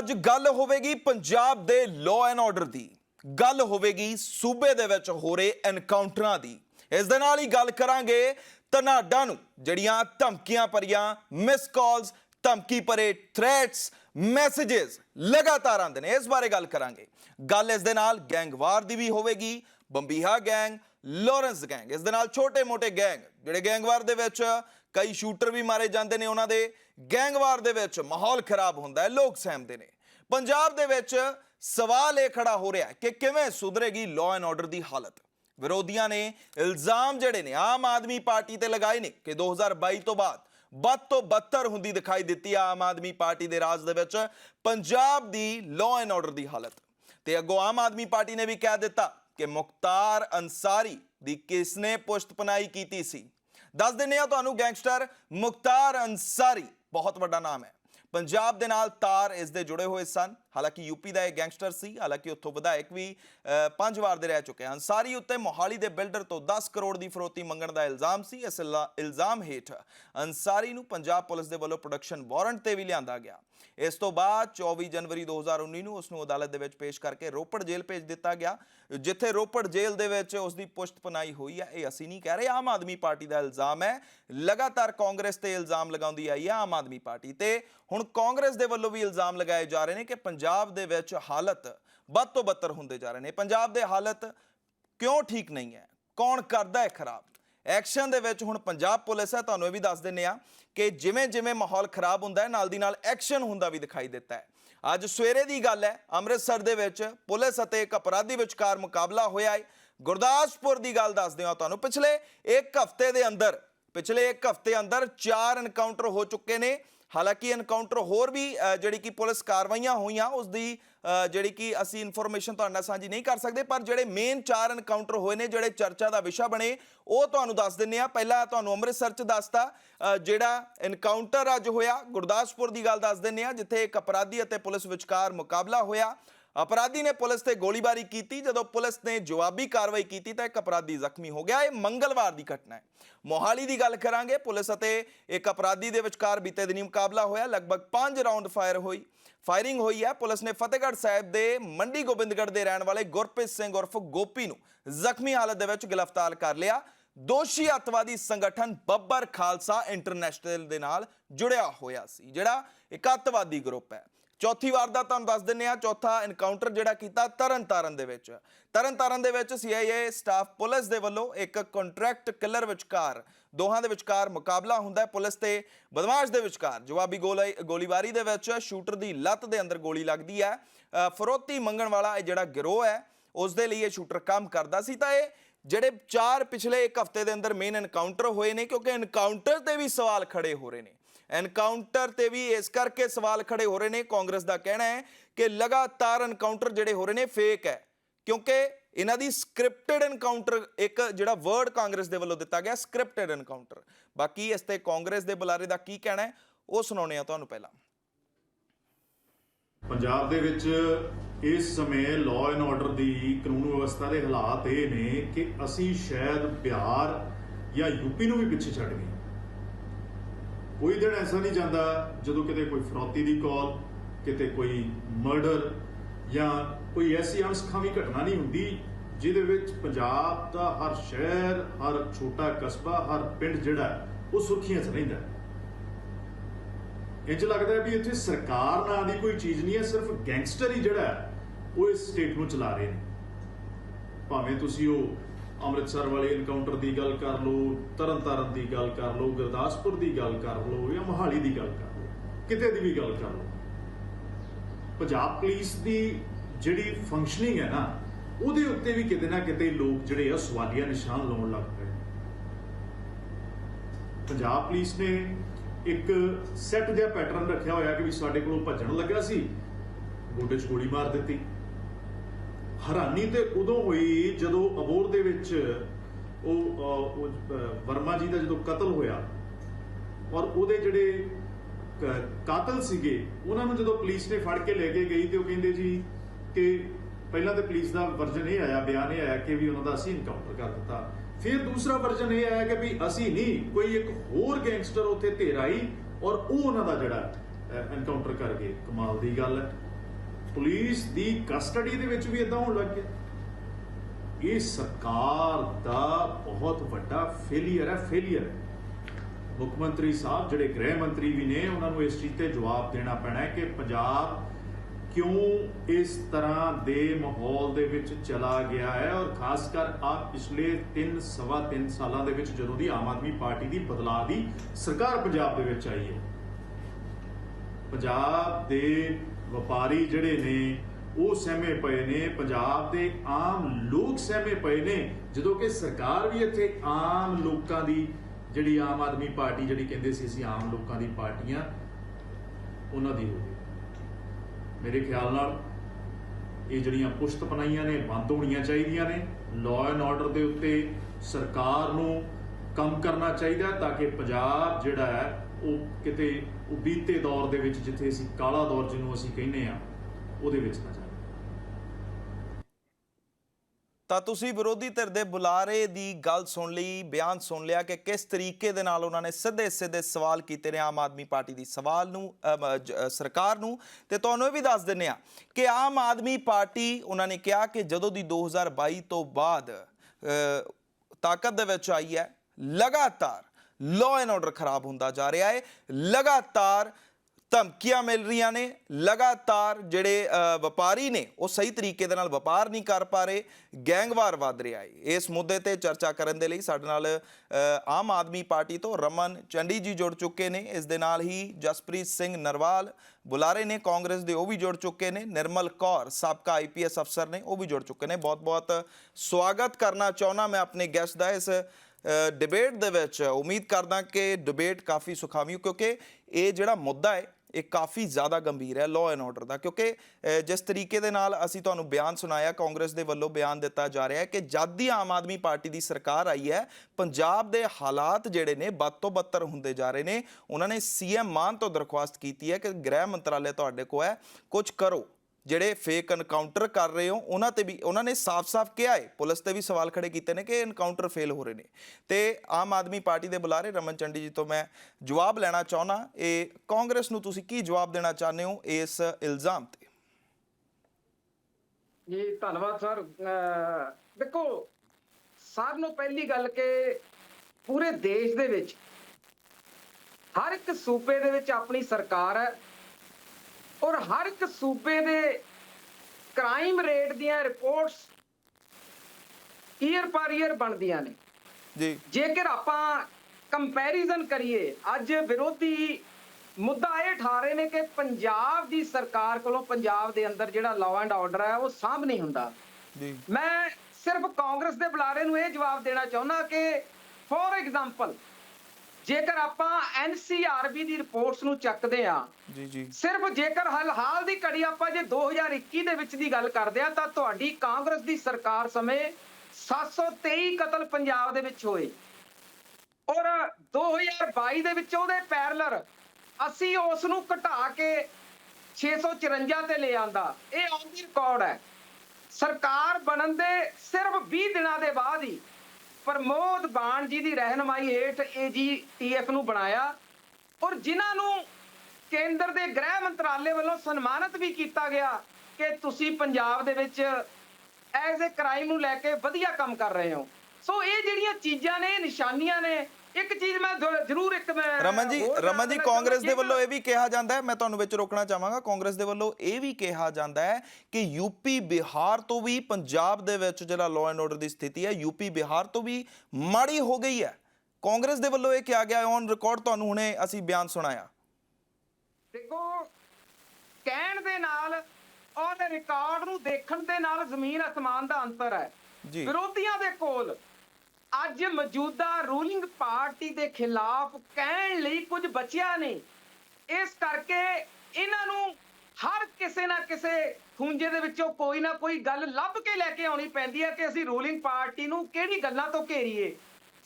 ਅੱਜ ਗੱਲ ਹੋਵੇਗੀ ਪੰਜਾਬ ਦੇ ਲਾਅ ਐਂਡ ਆਰਡਰ ਦੀ। ਗੱਲ ਹੋਵੇਗੀ ਸੂਬੇ ਦੇ ਵਿੱਚ ਹੋ ਰਹੇ ਐਨਕਾਊਂਟਰਾਂ ਦੀ। ਇਸ ਦੇ ਨਾਲ ਹੀ ਗੱਲ ਕਰਾਂਗੇ ਧਨਾਡਾ ਨੂੰ, ਜਿਹੜੀਆਂ ਧਮਕੀਆਂ ਭਰੀਆਂ ਮਿਸ ਕਾਲਸ ਧਮਕੀ ਭਰੇ ਥ੍ਰੈਟਸ ਮੈਸੇजेस ਲਗਾਤਾਰ ਆਉਂਦੇ ਨੇ, ਇਸ ਬਾਰੇ ਗੱਲ ਕਰਾਂਗੇ। ਗੱਲ ਇਸ ਦੇ ਨਾਲ ਗੈਂਗਵਾਰ ਦੀ ਵੀ ਹੋਵੇਗੀ, ਬੰਬੀਹਾ ਗੈਂਗ, ਲਾਰੈਂਸ ਗੈਂਗ। ਇਸ ਦੇ ਨਾਲ ਛੋਟੇ-ਮੋਟੇ ਗੈਂਗ, ਜਿਹੜੇ ਗੈਂਗਵਾਰ ਦੇ ਵਿੱਚ ਕਈ ਸ਼ੂਟਰ ਵੀ ਮਾਰੇ ਜਾਂਦੇ ਨੇ ਉਹਨਾਂ ਦੇ। ਗੈਂਗਵਾਰ ਦੇ ਵਿੱਚ ਮਾਹੌਲ ਖਰਾਬ ਹੁੰਦਾ ਹੈ, ਲੋਕ ਸਹਿਮਦੇ ਨੇ। ਪੰਜਾਬ ਦੇ ਵਿੱਚ ਸਵਾਲ ਇਹ ਖੜਾ ਹੋ ਰਿਹਾ ਕਿ ਕਿਵੇਂ ਸੁਧਰੇਗੀ ਲਾਅ ਐਂਡ ਆਰਡਰ ਦੀ ਹਾਲਤ? ਵਿਰੋਧੀਆਂ ਨੇ ਇਲਜ਼ਾਮ ਜਿਹੜੇ ਨੇ ਆਮ ਆਦਮੀ ਪਾਰਟੀ ਤੇ ਲਗਾਏ ਨੇ ਕਿ 2022 ਤੋਂ ਬਾਅਦ ਵੱਧ ਤੋਂ ਬੱਤਰ ਹੁੰਦੀ ਦਿਖਾਈ ਦਿੱਤੀ ਆ ਆਮ ਆਦਮੀ ਪਾਰਟੀ ਦੇ ਰਾਜ ਦੇ ਵਿੱਚ ਪੰਜਾਬ ਦੀ ਲਾਅ ਐਂਡ ਆਰਡਰ ਦੀ ਹਾਲਤ। ਤੇ ਅੱਗੋਂ ਆਮ ਆਦਮੀ ਪਾਰਟੀ ਨੇ ਵੀ ਕਹਿ ਦਿੱਤਾ ਕਿ ਮੁਖਤਾਰ ਅੰਸਾਰੀ ਦੀ ਕਿਸ ਨੇ ਪੁਸ਼ਤਪਨਾਈ ਕੀਤੀ ਸੀ? ਦੱਸ ਦਿੰਨੇ ਆ ਤੁਹਾਨੂੰ ਗੈਂਗਸਟਰ ਮੁਖਤਾਰ ਅੰਸਾਰੀ ਬਹੁਤ ਵੱਡਾ ਨਾਮ ਹੈ। ਪੰਜਾਬ ਦੇ ਨਾਲ ਤਾਰ ਇਸ ਦੇ ਜੁੜੇ ਹੋਏ ਸਨ। ਹਾਲਾਂਕਿ ਯੂਪੀ ਦਾ ਇਹ ਗੈਂਗਸਟਰ ਸੀ, ਹਾਲਾਂਕਿ ਉੱਥੋਂ ਵਿਧਾਇਕ ਵੀ ਪੰਜ ਵਾਰ ਦੇ ਰਹਿ ਚੁੱਕੇ ਹਨ। ਅੰਸਾਰੀ ਉੱਤੇ ਮੋਹਾਲੀ ਦੇ ਬਿਲਡਰ ਤੋਂ 10 ਕਰੋੜ ਦੀ ਫਰੋਤੀ ਮੰਗਣ ਦਾ ਇਲਜ਼ਾਮ ਸੀ। ਇਸ ਇਲਾ- ਇਲਜ਼ਾਮ ਹੇਠ ਅੰਸਾਰੀ ਨੂੰ ਪੰਜਾਬ ਪੁਲਿਸ ਦੇ ਵੱਲੋਂ ਪ੍ਰੋਡਕਸ਼ਨ ਵਾਰੰਟ ਤੇ ਵੀ ਲਿਆਂਦਾ ਗਿਆ। ਇਸ ਤੋਂ ਬਾਅਦ 24 ਜਨਵਰੀ 2019 ਨੂੰ ਉਸ ਨੂੰ ਅਦਾਲਤ ਦੇ ਵਿੱਚ ਪੇਸ਼ ਕਰਕੇ ਰੋਪੜ ਜੇਲ੍ਹ ਭੇਜ ਦਿੱਤਾ ਗਿਆ, ਜਿੱਥੇ ਰੋਪੜ ਜੇਲ੍ਹ ਦੇ ਵਿੱਚ ਉਸ ਦੀ ਪੁਸ਼ਤਪਨਾਈ ਹੋਈ ਹੈ। ਇਹ ਅਸੀਂ ਨਹੀਂ ਕਹਿ ਰਹੇ, ਆਮ ਆਦਮੀ ਪਾਰਟੀ ਦਾ ਇਲਜ਼ਾਮ ਹੈ। ਲਗਾਤਾਰ ਕਾਂਗਰਸ ਤੇ ਇਲਜ਼ਾਮ ਲਗਾਉਂਦੀ ਆਈ ਹੈ ਆਮ ਆਦਮੀ ਪਾਰਟੀ ਤੇ। ਹੁਣ ਕਾਂਗਰਸ ਦੇ ਵੱਲੋਂ ਵੀ ਇਲਜ਼ਾਮ ਲਗਾਏ ਜਾ ਰਹੇ ਨੇ ਕਿ ਪੰਜਾਬ ਦੇ ਵਿੱਚ ਹਾਲਤ ਵੱਧ ਤੋਂ ਬੱਤਰ ਹੁੰਦੇ ਜਾ ਰਹੇ ਨੇ। ਪੰਜਾਬ ਦੇ ਹਾਲਤ ਕਿਉਂ ਠੀਕ ਨਹੀਂ ਹੈ? ਕੌਣ ਕਰਦਾ ਹੈ ਖਰਾਬ? ਐਕਸ਼ਨ ਦੇ ਵਿੱਚ ਹੁਣ ਪੰਜਾਬ ਪੁਲਿਸ ਹੈ, ਤੁਹਾਨੂੰ ਇਹ ਵੀ ਦੱਸ ਦਿੰਨੇ ਆ ਕਿ ਜਿਵੇਂ ਜਿਵੇਂ ਮਾਹੌਲ ਖਰਾਬ ਹੁੰਦਾ ਹੈ, ਨਾਲ ਦੀ ਨਾਲ ਐਕਸ਼ਨ ਹੁੰਦਾ ਵੀ ਦਿਖਾਈ ਦਿੱਤਾ ਹੈ। ਅੱਜ ਸਵੇਰੇ ਦੀ ਗੱਲ ਹੈ, ਅੰਮ੍ਰਿਤਸਰ ਦੇ ਵਿੱਚ ਪੁਲਿਸ ਅਤੇ ਇੱਕ ਅਪਰਾਧੀ ਵਿਚਕਾਰ ਮੁਕਾਬਲਾ ਹੋਇਆ ਹੈ। ਗੁਰਦਾਸਪੁਰ ਦੀ ਗੱਲ ਦੱਸ ਹਾਂ ਤੁਹਾਨੂੰ। ਪਿਛਲੇ ਇੱਕ ਹਫ਼ਤੇ ਦੇ ਅੰਦਰ, ਪਿਛਲੇ ਇੱਕ ਹਫ਼ਤੇ ਅੰਦਰ ਚਾਰ ਐਨਕਾਊਂਟਰ ਹੋ ਚੁੱਕੇ ਨੇ। ਹਾਲਾਂਕਿ ਐਨਕਾਊਂਟਰ ਹੋਰ ਵੀ ਜਿਹੜੀ ਕਿ ਪੁਲਿਸ ਕਾਰਵਾਈਆਂ ਹੋਈਆਂ, ਉਸ ਦੀ ਜਿਹੜੀ ਕਿ ਅਸੀਂ ਇਨਫੋਰਮੇਸ਼ਨ ਤੁਹਾਡੇ ਨਾਲ ਸਾਂਝੀ ਨਹੀਂ ਕਰ ਸਕਦੇ, ਪਰ ਜਿਹੜੇ ਮੇਨ ਚਾਰ ਐਨਕਾਊਂਟਰ ਹੋਏ ਨੇ, ਜਿਹੜੇ ਚਰਚਾ ਦਾ ਵਿਸ਼ਾ ਬਣੇ, ਉਹ ਤੁਹਾਨੂੰ ਦੱਸ ਦਿੰਨੇ ਆ ਪਹਿਲਾਂ ਤੁਹਾਨੂੰ ਅੰਮ੍ਰਿਤਸਰ ਚ ਦੱਸਤਾ ਜਿਹੜਾ ਐਨਕਾਊਂਟਰ ਅੱਜ ਹੋਇਆ, ਗੁਰਦਾਸਪੁਰ ਦੀ ਗੱਲ ਦੱਸ ਦਿੰਨੇ ਆ ਜਿੱਥੇ ਇੱਕ ਅਪਰਾਧੀ ਅਤੇ ਪੁਲਿਸ ਵਿਚਕਾਰ ਮੁਕਾਬਲਾ ਹੋਇਆ। ਅਪਰਾਧੀ ਨੇ ਪੁਲਿਸ ਤੇ ਗੋਲੀਬਾਰੀ ਕੀਤੀ। ਜਦੋਂ ਪੁਲਿਸ ਨੇ ਜਵਾਬੀ ਕਾਰਵਾਈ ਕੀਤੀ ਤਾਂ ਇੱਕ ਅਪਰਾਧੀ ਜ਼ਖਮੀ ਹੋ ਗਿਆ। ਇਹ ਮੰਗਲਵਾਰ ਦੀ ਘਟਨਾ ਹੈ। ਮੋਹਾਲੀ ਦੀ ਗੱਲ ਕਰਾਂਗੇ। ਪੁਲਿਸ ਅਤੇ ਇੱਕ ਅਪਰਾਧੀ ਦੇ ਵਿਚਕਾਰ ਬੀਤੇ ਦਿਨੀ ਮੁਕਾਬਲਾ ਹੋਇਆ। ਲਗਭਗ 5 ਰਾਉਂਡ ਫਾਇਰ ਹੋਈ। ਫਾਇਰਿੰਗ ਹੋਈ ਹੈ। ਪੁਲਿਸ ਨੇ ਫਤਿਹਗੜ੍ਹ ਸਾਹਿਬ ਦੇ ਮੰਡੀ ਗੋਬਿੰਦਗੜ੍ਹ ਦੇ ਰਹਿਣ ਵਾਲੇ ਗੁਰਪ੍ਰੀਤ ਸਿੰਘ ਉਰਫ ਗੋਪੀ ਨੂੰ ਜ਼ਖਮੀ ਹਾਲਤ ਦੇ ਵਿੱਚ ਗ੍ਰਿਫਤਾਰ ਕਰ ਲਿਆ। ਦੋਸ਼ੀ ਅੱਤਵਾਦੀ ਸੰਗਠਨ ਬੱਬਰ ਖਾਲਸਾ ਇੰਟਰਨੈਸ਼ਨਲ ਦੇ ਨਾਲ ਜੁੜਿਆ ਹੋਇਆ ਸੀ, ਜਿਹੜਾ ਇੱਕ ਅੱਤਵਾਦੀ ਗਰੁੱਪ ਹੈ। ਚੌਥੀ ਵਾਰ ਦਾ ਤੁਹਾਨੂੰ ਦੱਸ ਦਿੰਨੇ ਆ ਚੌਥਾ ਐਨਕਾਊਂਟਰ ਜਿਹੜਾ ਕੀਤਾ ਤਰਨਤਾਰਨ ਦੇ ਵਿੱਚ। ਤਰਨਤਾਰਨ ਦੇ ਵਿੱਚ ਸੀਆਈਏ ਸਟਾਫ ਪੁਲਿਸ ਦੇ ਵੱਲੋਂ ਇੱਕ ਕੰਟਰੈਕਟ ਕਿਲਰ ਵਿਚਕਾਰ, ਦੋਹਾਂ ਦੇ ਵਿਚਕਾਰ ਮੁਕਾਬਲਾ ਹੁੰਦਾ ਹੈ। ਪੁਲਿਸ ਤੇ ਬਦਮਾਸ਼ ਦੇ ਵਿਚਕਾਰ, ਜਵਾਬੀ ਗੋਲੀ, ਗੋਲੀਬਾਰੀ ਦੇ ਵਿੱਚ ਸ਼ੂਟਰ ਦੀ ਲੱਤ ਦੇ ਅੰਦਰ ਗੋਲੀ ਲੱਗਦੀ ਹੈ। ਫਰੋਤੀ ਮੰਗਣ ਵਾਲਾ ਇਹ ਜਿਹੜਾ ਗਿਰੋਹ ਹੈ, ਉਸ ਦੇ ਲਈ ਇਹ ਸ਼ੂਟਰ ਕੰਮ ਕਰਦਾ ਸੀ। ਤਾਂ ਇਹ ਜਿਹੜੇ ਚਾਰ ਪਿਛਲੇ ਇੱਕ ਹਫ਼ਤੇ ਦੇ ਅੰਦਰ ਮੇਨ ਐਨਕਾਊਂਟਰ ਹੋਏ ਨੇ, ਕਿਉਂਕਿ ਐਨਕਾਊਂਟਰ ਤੇ ਵੀ ਸਵਾਲ ਖੜੇ ਹੋ ਰਹੇ ਨੇ। ਐਨਕਾਊਂਟਰ ਤੇ ਵੀ ਇਸ ਕਰਕੇ ਸਵਾਲ ਖੜੇ ਹੋ ਰਹੇ ਨੇ, ਕਾਂਗਰਸ ਦਾ ਕਹਿਣਾ ਹੈ ਕਿ ਲਗਾਤਾਰ ਐਨਕਾਊਂਟਰ ਜਿਹੜੇ ਹੋ ਰਹੇ ਨੇ ਫੇਕ ਹੈ। ਕਿਉਂਕਿ ਇਹਨਾਂ ਦੀ ਸਕ੍ਰਿਪਟਡ ਐਨਕਾਊਂਟਰ ਇੱਕ ਜਿਹੜਾ ਵਰਡ ਕਾਂਗਰਸ ਦੇ ਵੱਲੋਂ ਦਿੱਤਾ ਗਿਆ ਸਕ੍ਰਿਪਟਡ ਐਨਕਾਊਂਟਰ ਬਾਕੀ ਇਸ ਤੇ ਕਾਂਗਰਸ ਦੇ ਬੁਲਾਰੇ ਦਾ ਕੀ ਕਹਿਣਾ ਹੈ, ਉਹ ਸੁਣਾਉਣੇ ਆ ਤੁਹਾਨੂੰ ਪਹਿਲਾਂ। ਪੰਜਾਬ ਦੇ ਵਿੱਚ ਇਸ ਸਮੇਂ ਲਾਅ ਐਂਡ ਆਰਡਰ ਦੀ ਕਾਨੂੰਨ ਵਿਵਸਥਾ ਦੇ ਹਾਲਾਤ ਇਹ ਨੇ ਕਿ ਅਸੀਂ ਸ਼ਾਇਦ ਬਿਹਾਰ ਜਾਂ ਯੂਪੀ ਨੂੰ ਵੀ ਪਿੱਛੇ ਛੱਡ ਗਏ। ਕੋਈ ਦਿਨ ਐਸਾ ਨਹੀਂ ਜਾਂਦਾ ਜਦੋਂ ਕਿਤੇ ਕੋਈ ਫਰੌਤੀ ਦੀ ਕਾਲ, ਕਿਤੇ ਕੋਈ ਮਰਡਰ ਜਾਂ ਕੋਈ ਐਸੀ ਅਣਸਖਾਵੀ ਘਟਨਾ ਨਹੀਂ ਹੁੰਦੀ ਜਿਹਦੇ ਵਿੱਚ ਪੰਜਾਬ ਦਾ ਹਰ ਸ਼ਹਿਰ, ਹਰ ਛੋਟਾ ਕਸਬਾ, ਹਰ ਪਿੰਡ ਜਿਹੜਾ ਉਹ ਸੁਰਖੀਆਂ 'ਚ ਰਹਿੰਦਾ ਹੈ। ਇੰਜ ਲੱਗਦਾ ਵੀ ਇੱਥੇ ਸਰਕਾਰ ਨਾਂ ਦੀ ਕੋਈ ਚੀਜ਼ ਨਹੀਂ ਹੈ, ਸਿਰਫ ਗੈਂਗਸਟਰ ਹੀ ਜਿਹੜਾ ਉਹ ਇਸ ਸਟੇਟ ਨੂੰ ਚਲਾ ਰਹੇ ਨੇ ਭਾਵੇਂ ਤੁਸੀਂ ਉਹ ਅੰਮ੍ਰਿਤਸਰ ਵਾਲੇ ਇਨਕਾਊਂਟਰ ਦੀ ਗੱਲ ਕਰ ਲਓ, ਤਰਨਤਾਰਨ ਦੀ ਗੱਲ ਕਰ ਲਓ, ਗੁਰਦਾਸਪੁਰ ਦੀ ਗੱਲ ਕਰ ਲਓ ਜਾਂ ਮੋਹਾਲੀ ਦੀ ਗੱਲ ਕਰ ਲਓ, ਕਿਤੇ ਦੀ ਵੀ ਗੱਲ ਕਰ ਲਓ। ਪੰਜਾਬ ਪੁਲਿਸ ਦੀ ਜਿਹੜੀ ਫੰਕਸ਼ਨਿੰਗ ਹੈ ਨਾ, ਉਹਦੇ ਉੱਤੇ ਵੀ ਕਿਤੇ ਨਾ ਕਿਤੇ ਲੋਕ ਜਿਹੜੇ ਆ ਸਵਾਲੀਆ ਨਿਸ਼ਾਨ ਲਾਉਣ ਲੱਗ ਪਏ। ਪੰਜਾਬ ਪੁਲਿਸ ਨੇ ਇੱਕ ਸੈੱਟ ਜਿਹਾ ਪੈਟਰਨ ਰੱਖਿਆ ਹੋਇਆ ਕਿ ਵੀ ਸਾਡੇ ਕੋਲੋਂ ਭੱਜਣ ਲੱਗਾ ਸੀ। ਗੋਡੇ 'ਚ ਗੋਲੀ ਮਾਰ ਦਿੱਤੀ। ਹੈਰਾਨੀ ਤੇ ਉਦੋਂ ਹੋਈ ਜਦੋਂ ਅਬੋਰ ਦੇ ਵਿੱਚ ਉਹ ਵਰਮਾ ਜੀ ਦਾ ਜਦੋਂ ਕਤਲ ਹੋਇਆ ਔਰ ਉਹਦੇ ਜਿਹੜੇ ਕਾਤਲ ਸੀਗੇ, ਉਹਨਾਂ ਨੂੰ ਜਦੋਂ ਪੁਲਿਸ ਨੇ ਫੜ ਕੇ ਲੈ ਕੇ ਗਈ ਤੇ ਉਹ ਕਹਿੰਦੇ ਜੀ ਕਿ ਪਹਿਲਾਂ ਤੇ ਪੁਲਿਸ ਦਾ ਵਰਜਨ ਇਹ ਆਇਆ, ਬਿਆਨ ਇਹ ਆਇਆ ਕਿ ਵੀ ਉਹਨਾਂ ਦਾ ਅਸੀਂ ਇਨਕਾਊਂਟਰ ਕਰ ਦਿੱਤਾ। ਫਿਰ ਦੂਸਰਾ ਵਰਜਨ ਇਹ ਆਇਆ ਕਿ ਵੀ ਅਸੀਂ ਨਹੀਂ, ਕੋਈ ਇੱਕ ਹੋਰ ਗੈਂਗਸਟਰ ਉੱਥੇ ਧੇਰਾਈ ਔਰ ਉਹ ਉਹਨਾਂ ਦਾ ਜਿਹੜਾ ਐਨਕਾਊਂਟਰ ਕਰ ਗਏ। ਕਮਾਲ ਦੀ ਗੱਲ ਹੈ। ਪੁਲਿਸ ਦੀ ਕਸਟਡੀ ਦੇ ਵਿੱਚ ਵੀ ਇਦਾਂ ਹੋਣ ਲੱਗ ਗਿਆ। ਇਹ ਸਰਕਾਰ ਦਾ ਬਹੁਤ ਵੱਡਾ ਫੇਲੀਅਰ ਹੈ ਫੇਲੀਅਰ ਹੈ। ਮੁੱਖ ਮੰਤਰੀ ਸਾਹਿਬ, ਜਿਹੜੇ ਗ੍ਰਹਿ ਮੰਤਰੀ ਵੀ ਨੇ, ਉਹਨਾਂ ਨੂੰ ਇਸ ਚੀਜ਼ ਤੇ ਜਵਾਬ ਦੇਣਾ ਪੈਣਾ ਹੈ ਕਿ ਪੰਜਾਬ ਕਿਉਂ ਇਸ ਤਰ੍ਹਾਂ ਦੇ ਮਾਹੌਲ ਦੇ ਵਿੱਚ ਚਲਾ ਗਿਆ ਹੈ ਔਰ ਖਾਸ ਕਰ ਆ ਪਿਛਲੇ 3 ਸਵਾ 3 ਸਾਲਾਂ ਦੇ ਵਿੱਚ ਜਦੋਂ ਦੀ ਆਮ ਆਦਮੀ ਪਾਰਟੀ ਦੀ ਬਦਲਾਅ ਦੀ ਸਰਕਾਰ ਪੰਜਾਬ ਦੇ ਵਿੱਚ ਆਈ ਹੈ। ਪੰਜਾਬ ਦੇ ਵਪਾਰੀ ਜਿਹੜੇ ਨੇ, ਉਹ ਸਹਿਮੇ ਪਏ ਨੇ। ਪੰਜਾਬ ਦੇ ਆਮ ਲੋਕ ਸਹਿਮੇ ਪਏ ਨੇ, ਜਦੋਂ ਕਿ ਸਰਕਾਰ ਵੀ ਇੱਥੇ ਆਮ ਲੋਕਾਂ ਦੀ ਜਿਹੜੀ ਆਮ ਆਦਮੀ ਪਾਰਟੀ, ਜਿਹੜੀ ਕਹਿੰਦੇ ਸੀ ਅਸੀਂ ਆਮ ਲੋਕਾਂ ਦੀ ਪਾਰਟੀਆਂ, ਉਹਨਾਂ ਦੀ ਹੋ ਗਈ। ਮੇਰੇ ਖਿਆਲ ਨਾਲ ਇਹ ਜਿਹੜੀਆਂ ਪੁਸ਼ਤ ਪਨਾਈਆਂ ਨੇ, ਬੰਦ ਹੋਣੀਆਂ ਚਾਹੀਦੀਆਂ ਨੇ। ਲਾਅ ਐਂਡ ਆਰਡਰ ਦੇ ਉੱਤੇ ਸਰਕਾਰ ਨੂੰ ਕੰਮ ਕਰਨਾ ਚਾਹੀਦਾ ਤਾਂ ਕਿ ਪੰਜਾਬ ਜਿਹੜਾ ਹੈ, ਉਹ ਕਿਤੇ ਉਹ ਬੀਤੇ ਦੌਰ ਦੇ ਵਿੱਚ ਜਿੱਥੇ ਅਸੀਂ ਕਾਲਾ ਦੌਰ ਜਿਹਨੂੰ ਅਸੀਂ ਕਹਿੰਦੇ ਆ ਉਹਦੇ ਵਿੱਚ ਨਾ ਜਾਵੇ ਤਾਂ ਤੁਸੀਂ ਵਿਰੋਧੀ ਧਿਰ ਦੇ ਬੁਲਾਰੇ ਦੀ ਗੱਲ ਸੁਣ ਲਈ, ਬਿਆਨ ਸੁਣ ਲਿਆ ਕਿ ਕਿਸ ਤਰੀਕੇ ਦੇ ਨਾਲ ਉਹਨਾਂ ਨੇ ਸਿੱਧੇ ਸਿੱਧੇ ਸਵਾਲ ਕੀਤੇ ਨੇ ਆਮ ਆਦਮੀ ਪਾਰਟੀ ਦੀ ਸਵਾਲ ਨੂੰ ਸਰਕਾਰ ਨੂੰ। ਤੇ ਤੁਹਾਨੂੰ ਇਹ ਵੀ ਦੱਸ ਦਿੰਨੇ ਆ ਕਿ ਆਮ ਆਦਮੀ ਪਾਰਟੀ ਉਹਨਾਂ ਨੇ ਕਿਹਾ ਕਿ ਜਦੋਂ ਦੀ 2022 ਤੋਂ ਬਾਅਦ ਤਾਕਤ ਦੇ ਵਿੱਚ ਆਈ ਹੈ, ਲਗਾਤਾਰ ਲਾਅ ਐਂਡ ਆਰਡਰ ਖਰਾਬ ਹੁੰਦਾ ਜਾ ਰਿਹਾ ਹੈ। ਲਗਾਤਾਰ ਧਮਕੀਆਂ ਮਿਲ ਰਹੀਆਂ ਨੇ। ਲਗਾਤਾਰ ਜਿਹੜੇ ਵਪਾਰੀ ਨੇ, ਉਹ ਸਹੀ ਤਰੀਕੇ ਦੇ ਨਾਲ ਵਪਾਰ ਨਹੀਂ ਕਰ ਪਾ ਰਹੇ। ਗੈਂਗਵਾਰ ਵੱਧ ਰਿਹਾ ਹੈ। ਇਸ ਮੁੱਦੇ ਤੇ ਚਰਚਾ ਕਰਨ ਦੇ ਲਈ ਸਾਡੇ ਨਾਲ ਆਮ ਆਦਮੀ ਪਾਰਟੀ ਤੋਂ ਰਮਨ ਚੰਡੀ ਜੀ ਜੁੜ ਚੁੱਕੇ ਨੇ। ਇਸ ਦੇ ਨਾਲ ਹੀ ਜਸਪ੍ਰੀਤ ਸਿੰਘ ਨਰਵਾਲ ਬੁਲਾਰੇ ਨੇ। ਕਾਂਗਰਸ ਦੇ ਉਹ ਵੀ ਜੁੜ ਚੁੱਕੇ ਨੇ। ਨਿਰਮਲ ਕੌਰ ਸਾਬਕਾ ਆਈਪੀਐਸ ਅਫਸਰ ਨੇ, ਉਹ ਵੀ ਜੁੜ ਚੁੱਕੇ ਨੇ। ਬਹੁਤ-ਬਹੁਤ ਸਵਾਗਤ ਕਰਨਾ ਚਾਹੁੰਦਾ ਮੈਂ ਆਪਣੇ ਗੈਸਟ ਦਾ ਇਸ ਡਿਬੇਟ ਦੇ ਵਿੱਚ ਉਮੀਦ ਕਰਦਾ ਕਿ ਡਿਬੇਟ ਕਾਫੀ ਸੁਖਾਵੀ ਕਿਉਂਕਿ ਇਹ ਜਿਹੜਾ ਮੁੱਦਾ ਹੈ, ਇਹ ਕਾਫੀ ਜ਼ਿਆਦਾ ਗੰਭੀਰ ਹੈ ਲਾਅ ਐਂਡ ਆਰਡਰ ਦਾ, ਕਿਉਂਕਿ ਜਿਸ ਤਰੀਕੇ ਦੇ ਨਾਲ ਅਸੀਂ ਤੁਹਾਨੂੰ ਬਿਆਨ ਸੁਣਾਇਆ, ਕਾਂਗਰਸ ਦੇ ਵੱਲੋਂ ਬਿਆਨ ਦਿੱਤਾ ਜਾ ਰਿਹਾ ਹੈ ਕਿ ਜਦ ਦੀ ਆਮ ਆਦਮੀ ਪਾਰਟੀ ਦੀ ਸਰਕਾਰ ਆਈ ਹੈ, ਪੰਜਾਬ ਦੇ ਹਾਲਾਤ ਜਿਹੜੇ ਨੇ ਬਦ ਤੋਂ ਬੱਤਰ ਹੁੰਦੇ ਜਾ ਰਹੇ ਨੇ, ਉਹਨਾਂ ਨੇ ਸੀਐਮ ਮਾਨ ਤੋਂ ਦਰਖਾਸਤ ਕੀਤੀ ਹੈ ਕਿ ਗ੍ਰਹਿ ਮੰਤਰਾਲੇ ਤੁਹਾਡੇ ਕੋਲ ਹੈ ਕੁਝ ਕਰੋ। ਜਿਹੜੇ ਫੇਕ ਐਨਕਾਊਂਟਰ ਕਰ ਰਹੇ ਹੋ, ਉਹਨਾਂ ਤੇ ਵੀ, ਉਹਨਾਂ ਨੇ ਸਾਫ਼-ਸਾਫ਼ ਕਿਹਾ ਹੈ। ਪੁਲਿਸ ਤੇ ਵੀ ਸਵਾਲ ਖੜੇ ਕੀਤੇ ਨੇ ਕਿ ਐਨਕਾਊਂਟਰ ਫੇਲ ਹੋ ਰਹੇ ਨੇ। ਤੇ ਆਮ ਆਦਮੀ ਪਾਰਟੀ ਦੇ ਬੁਲਾਰੇ ਰਮਨ ਚੰਡੀ ਜੀ ਤੋਂ ਮੈਂ ਜਵਾਬ ਲੈਣਾ ਚਾਹੁੰਦਾ, ਇਹ ਕਾਂਗਰਸ ਨੂੰ ਤੁਸੀਂ ਕੀ ਜਵਾਬ ਦੇਣਾ ਚਾਹੁੰਦੇ ਹੋ ਇਸ ਇਲਜ਼ਾਮ ਤੇ? ਜੀ, ਧੰਨਵਾਦ ਸਰ। ਦੇਖੋ ਸਭ ਨੂੰ ਪਹਿਲੀ ਗੱਲ ਕਿ ਪੂਰੇ ਦੇਸ਼ ਦੇ ਵਿੱਚ ਹਰ ਇੱਕ ਸੂਬੇ ਦੇ ਵਿੱਚ ਆਪਣੀ ਸਰਕਾਰ ਹੈ। ਔਰ ਹਰ ਇੱਕ ਸੂਬੇ ਦੇ ਕ੍ਰਾਈਮ ਰੇਟ ਦੀਆਂ ਰਿਪੋਰਟਸ ਈਅਰ ਪਰ ਈਅਰ ਬਣਦੀਆਂ ਨੇ। ਜੀ। ਜੇਕਰ ਆਪਾਂ ਕੰਪੈਰੀਜ਼ਨ ਕਰੀਏ ਅੱਜ ਵਿਰੋਧੀ ਮੁੱਦਾ ਇਹ ਠਾ ਰਹੇ ਨੇ ਕਿ ਪੰਜਾਬ ਦੀ ਸਰਕਾਰ ਕੋਲੋਂ ਪੰਜਾਬ ਦੇ ਅੰਦਰ ਜਿਹੜਾ ਲਾਅ ਐਂਡ ਆਰਡਰ ਹੈ ਉਹ ਸਾਂਭ ਨਹੀਂ ਹੁੰਦਾ। ਜੀ। ਮੈਂ ਸਿਰਫ ਕਾਂਗਰਸ ਦੇ ਬੁਲਾਰੇ ਨੂੰ ਇਹ ਜਵਾਬ ਦੇਣਾ ਚਾਹੁੰਦਾ ਕਿ ਫੋਰ ਐਗਜ਼ਾਮਪਲ ਜੇਕਰ ਆਪਾਂ ਐਨਸੀਆਰਬੀ ਦੀ ਰਿਪੋਰਟਸ ਨੂੰ ਚੱਕਦੇ ਆ ਜੀ ਜੀ। ਸਿਰਫ ਜੇਕਰ ਹਾਲ ਹਾਲ ਦੀ ਘੜੀ ਆਪਾਂ ਜੇ 2021 ਦੇ ਵਿੱਚ ਦੀ ਗੱਲ ਕਰਦੇ ਆ ਤਾਂ ਤੁਹਾਡੀ ਕਾਂਗਰਸ ਦੀ ਸਰਕਾਰ ਸਮੇਂ 723 ਕਤਲ ਪੰਜਾਬ ਦੇ ਵਿੱਚ ਹੋਏ। ਔਰ 2022 ਦੇ ਵਿੱਚ ਉਹਦੇ ਪੈਰਲਰ ਅਸੀਂ ਉਸ ਨੂੰ ਘਟਾ ਕੇ 654 ਤੇ ਲੈ ਆਂਦਾ। ਇਹ ਦੀ ਰਿਕਾਰਡ ਹੈ। ਸਰਕਾਰ ਬਣਨ ਦੇ ਸਿਰਫ 20 ਦਿਨਾਂ ਦੇ ਬਾਅਦ ਹੀ ਪ੍ਰਮੋਦ ਬਾਣ ਜੀ ਦੀ ਰਹਿਨਮਾਈ ਹੇਠ ਏਜੀਟੀਐਫ ਨੂੰ ਬਣਾਇਆ ਔਰ ਜਿਨ੍ਹਾਂ ਨੂੰ ਕੇਂਦਰ ਦੇ ਗ੍ਰਹਿ ਮੰਤਰਾਲੇ ਵੱਲੋਂ ਸਨਮਾਨਿਤ ਵੀ ਕੀਤਾ ਗਿਆ ਕਿ ਤੁਸੀਂ ਪੰਜਾਬ ਦੇ ਵਿੱਚ ਐਜ਼ ਅ ਕ੍ਰਾਈਮ ਨੂੰ ਲੈ ਕੇ ਵਧੀਆ ਕੰਮ ਕਰ ਰਹੇ ਹੋ। ਸੋ ਇਹ ਜਿਹੜੀਆਂ ਚੀਜ਼ਾਂ ਨੇ, ਨਿਸ਼ਾਨੀਆਂ ਨੇ ਇੱਕ ਚੀਜ਼ ਮੈਂ ਜ਼ਰੂਰ ਇੱਕ ਮੈਂ ਰਮਨ ਜੀ ਹੋਰ ਰਮਨ ਜੀ ਦੱਸਣਾ ਕਾਂਗਰਸ ਦੇ ਚਾਹੁੰਦਾ, ਵੱਲੋਂ ਇਹ ਵੀ ਕਿਹਾ ਜਾਂਦਾ ਹੈ ਮੈਂ ਤੁਹਾਨੂੰ ਵਿੱਚ ਰੋਕਣਾ ਚਾਹਾਂਗਾ ਕਾਂਗਰਸ ਦੇ ਵੱਲੋਂ ਇਹ ਵੀ ਕਿਹਾ ਜਾਂਦਾ ਹੈ ਕਿ ਯੂਪੀ ਬਿਹਾਰ ਤੋਂ ਵੀ ਪੰਜਾਬ ਦੇ ਵਿੱਚ ਜਿਹੜਾ ਲਾਅ ਐਂਡ ਆਰਡਰ ਦੀ ਸਥਿਤੀ ਹੈ ਯੂਪੀ ਬਿਹਾਰ ਤੋਂ ਵੀ ਮਾੜੀ ਹੋ ਗਈ ਹੈ। ਕਾਂਗਰਸ ਦੇ ਵੱਲੋਂ ਇਹ ਕਿਹਾ ਗਿਆ ਔਨ ਰਿਕਾਰਡ ਤੁਹਾਨੂੰ ਹੁਣੇ ਅਸੀਂ ਬਿਆਨ ਸੁਣਾਇਆ। ਦੇਖੋ ਕਹਿਣ ਦੇ ਨਾਲ ਔਰ ਰਿਕਾਰਡ ਨੂੰ ਦੇਖਣ ਦੇ ਨਾਲ ਜ਼ਮੀਨ ਅਸਮਾਨ ਦਾ ਅੰਤਰ ਹੈ। ਜੀ। ਵਿਰੋਧੀਆਂ ਦੇ ਕੋਲ ਅੱਜ ਮੌਜੂਦਾ ਰੂਲਿੰਗ ਪਾਰਟੀ ਦੇ ਖਿਲਾਫ ਕਹਿਣ ਲਈ ਕੁਝ ਬਚਿਆ ਨਹੀਂ। ਇਸ ਕਰਕੇ ਇਹਨਾਂ ਨੂੰ ਹਰ ਕਿਸੇ ਨਾ ਕਿਸੇ ਖੂੰਜੇ ਦੇ ਵਿੱਚੋਂ ਕੋਈ ਨਾ ਕੋਈ ਗੱਲ ਲੱਭ ਕੇ ਲੈ ਕੇ ਆਉਣੀ ਪੈਂਦੀ ਹੈ ਕਿ ਅਸੀਂ ਰੂਲਿੰਗ ਪਾਰਟੀ ਨੂੰ ਕਿਹੜੀ ਗੱਲਾਂ ਤੋਂ ਘੇਰੀਏ।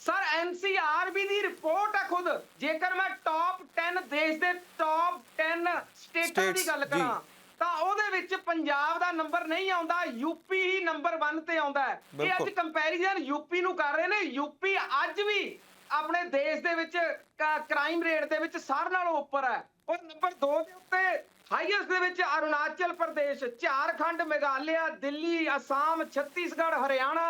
ਸਰ ਐਨਸੀਆਰਬੀ ਦੀ ਰਿਪੋਰਟ ਹੈ ਖੁਦ। ਜੇਕਰ ਮੈਂ ਟੌਪ 10 ਦੇਸ਼ ਦੇ ਟੌਪ 10 ਸਟੇਟਾਂ ਦੀ ਗੱਲ। ਕਰਾਂ ਤਾਂ ਉਹਦੇ ਵਿੱਚ ਪੰਜਾਬ ਦਾ ਨੰਬਰ ਨਹੀਂ ਆਉਂਦਾ ਯੂਪੀ ਹੀ ਨੰਬਰ 1 ਤੇ ਆਉਂਦਾ ਹੈ। ਇਹ ਅੱਜ ਬਿਲਕੁਲ। ਕੰਪੈਰੀਜ਼ਨ ਯੂਪੀ ਨੂੰ ਕਰ ਰਹੇ ਨੇ। ਯੂਪੀ ਅੱਜ ਵੀ ਆਪਣੇ ਦੇਸ਼ ਦੇ ਵਿੱਚ ਕ੍ਰਾਈਮ ਰੇਟ ਦੇ ਵਿੱਚ ਸਾਰਿਆਂ ਨਾਲੋਂ ਉੱਪਰ ਹੈ। ਔਰ ਨੰਬਰ 2 ਦੇ ਉੱਤੇ ਹਾਈਐਸਟ ਦੇ ਵਿੱਚ ਅਰੁਣਾਚਲ ਪ੍ਰਦੇਸ਼ ਝਾਰਖੰਡ ਮੇਘਾਲਿਆ ਦਿੱਲੀ ਅਸਾਮ ਛੱਤੀਸਗੜ੍ਹ ਹਰਿਆਣਾ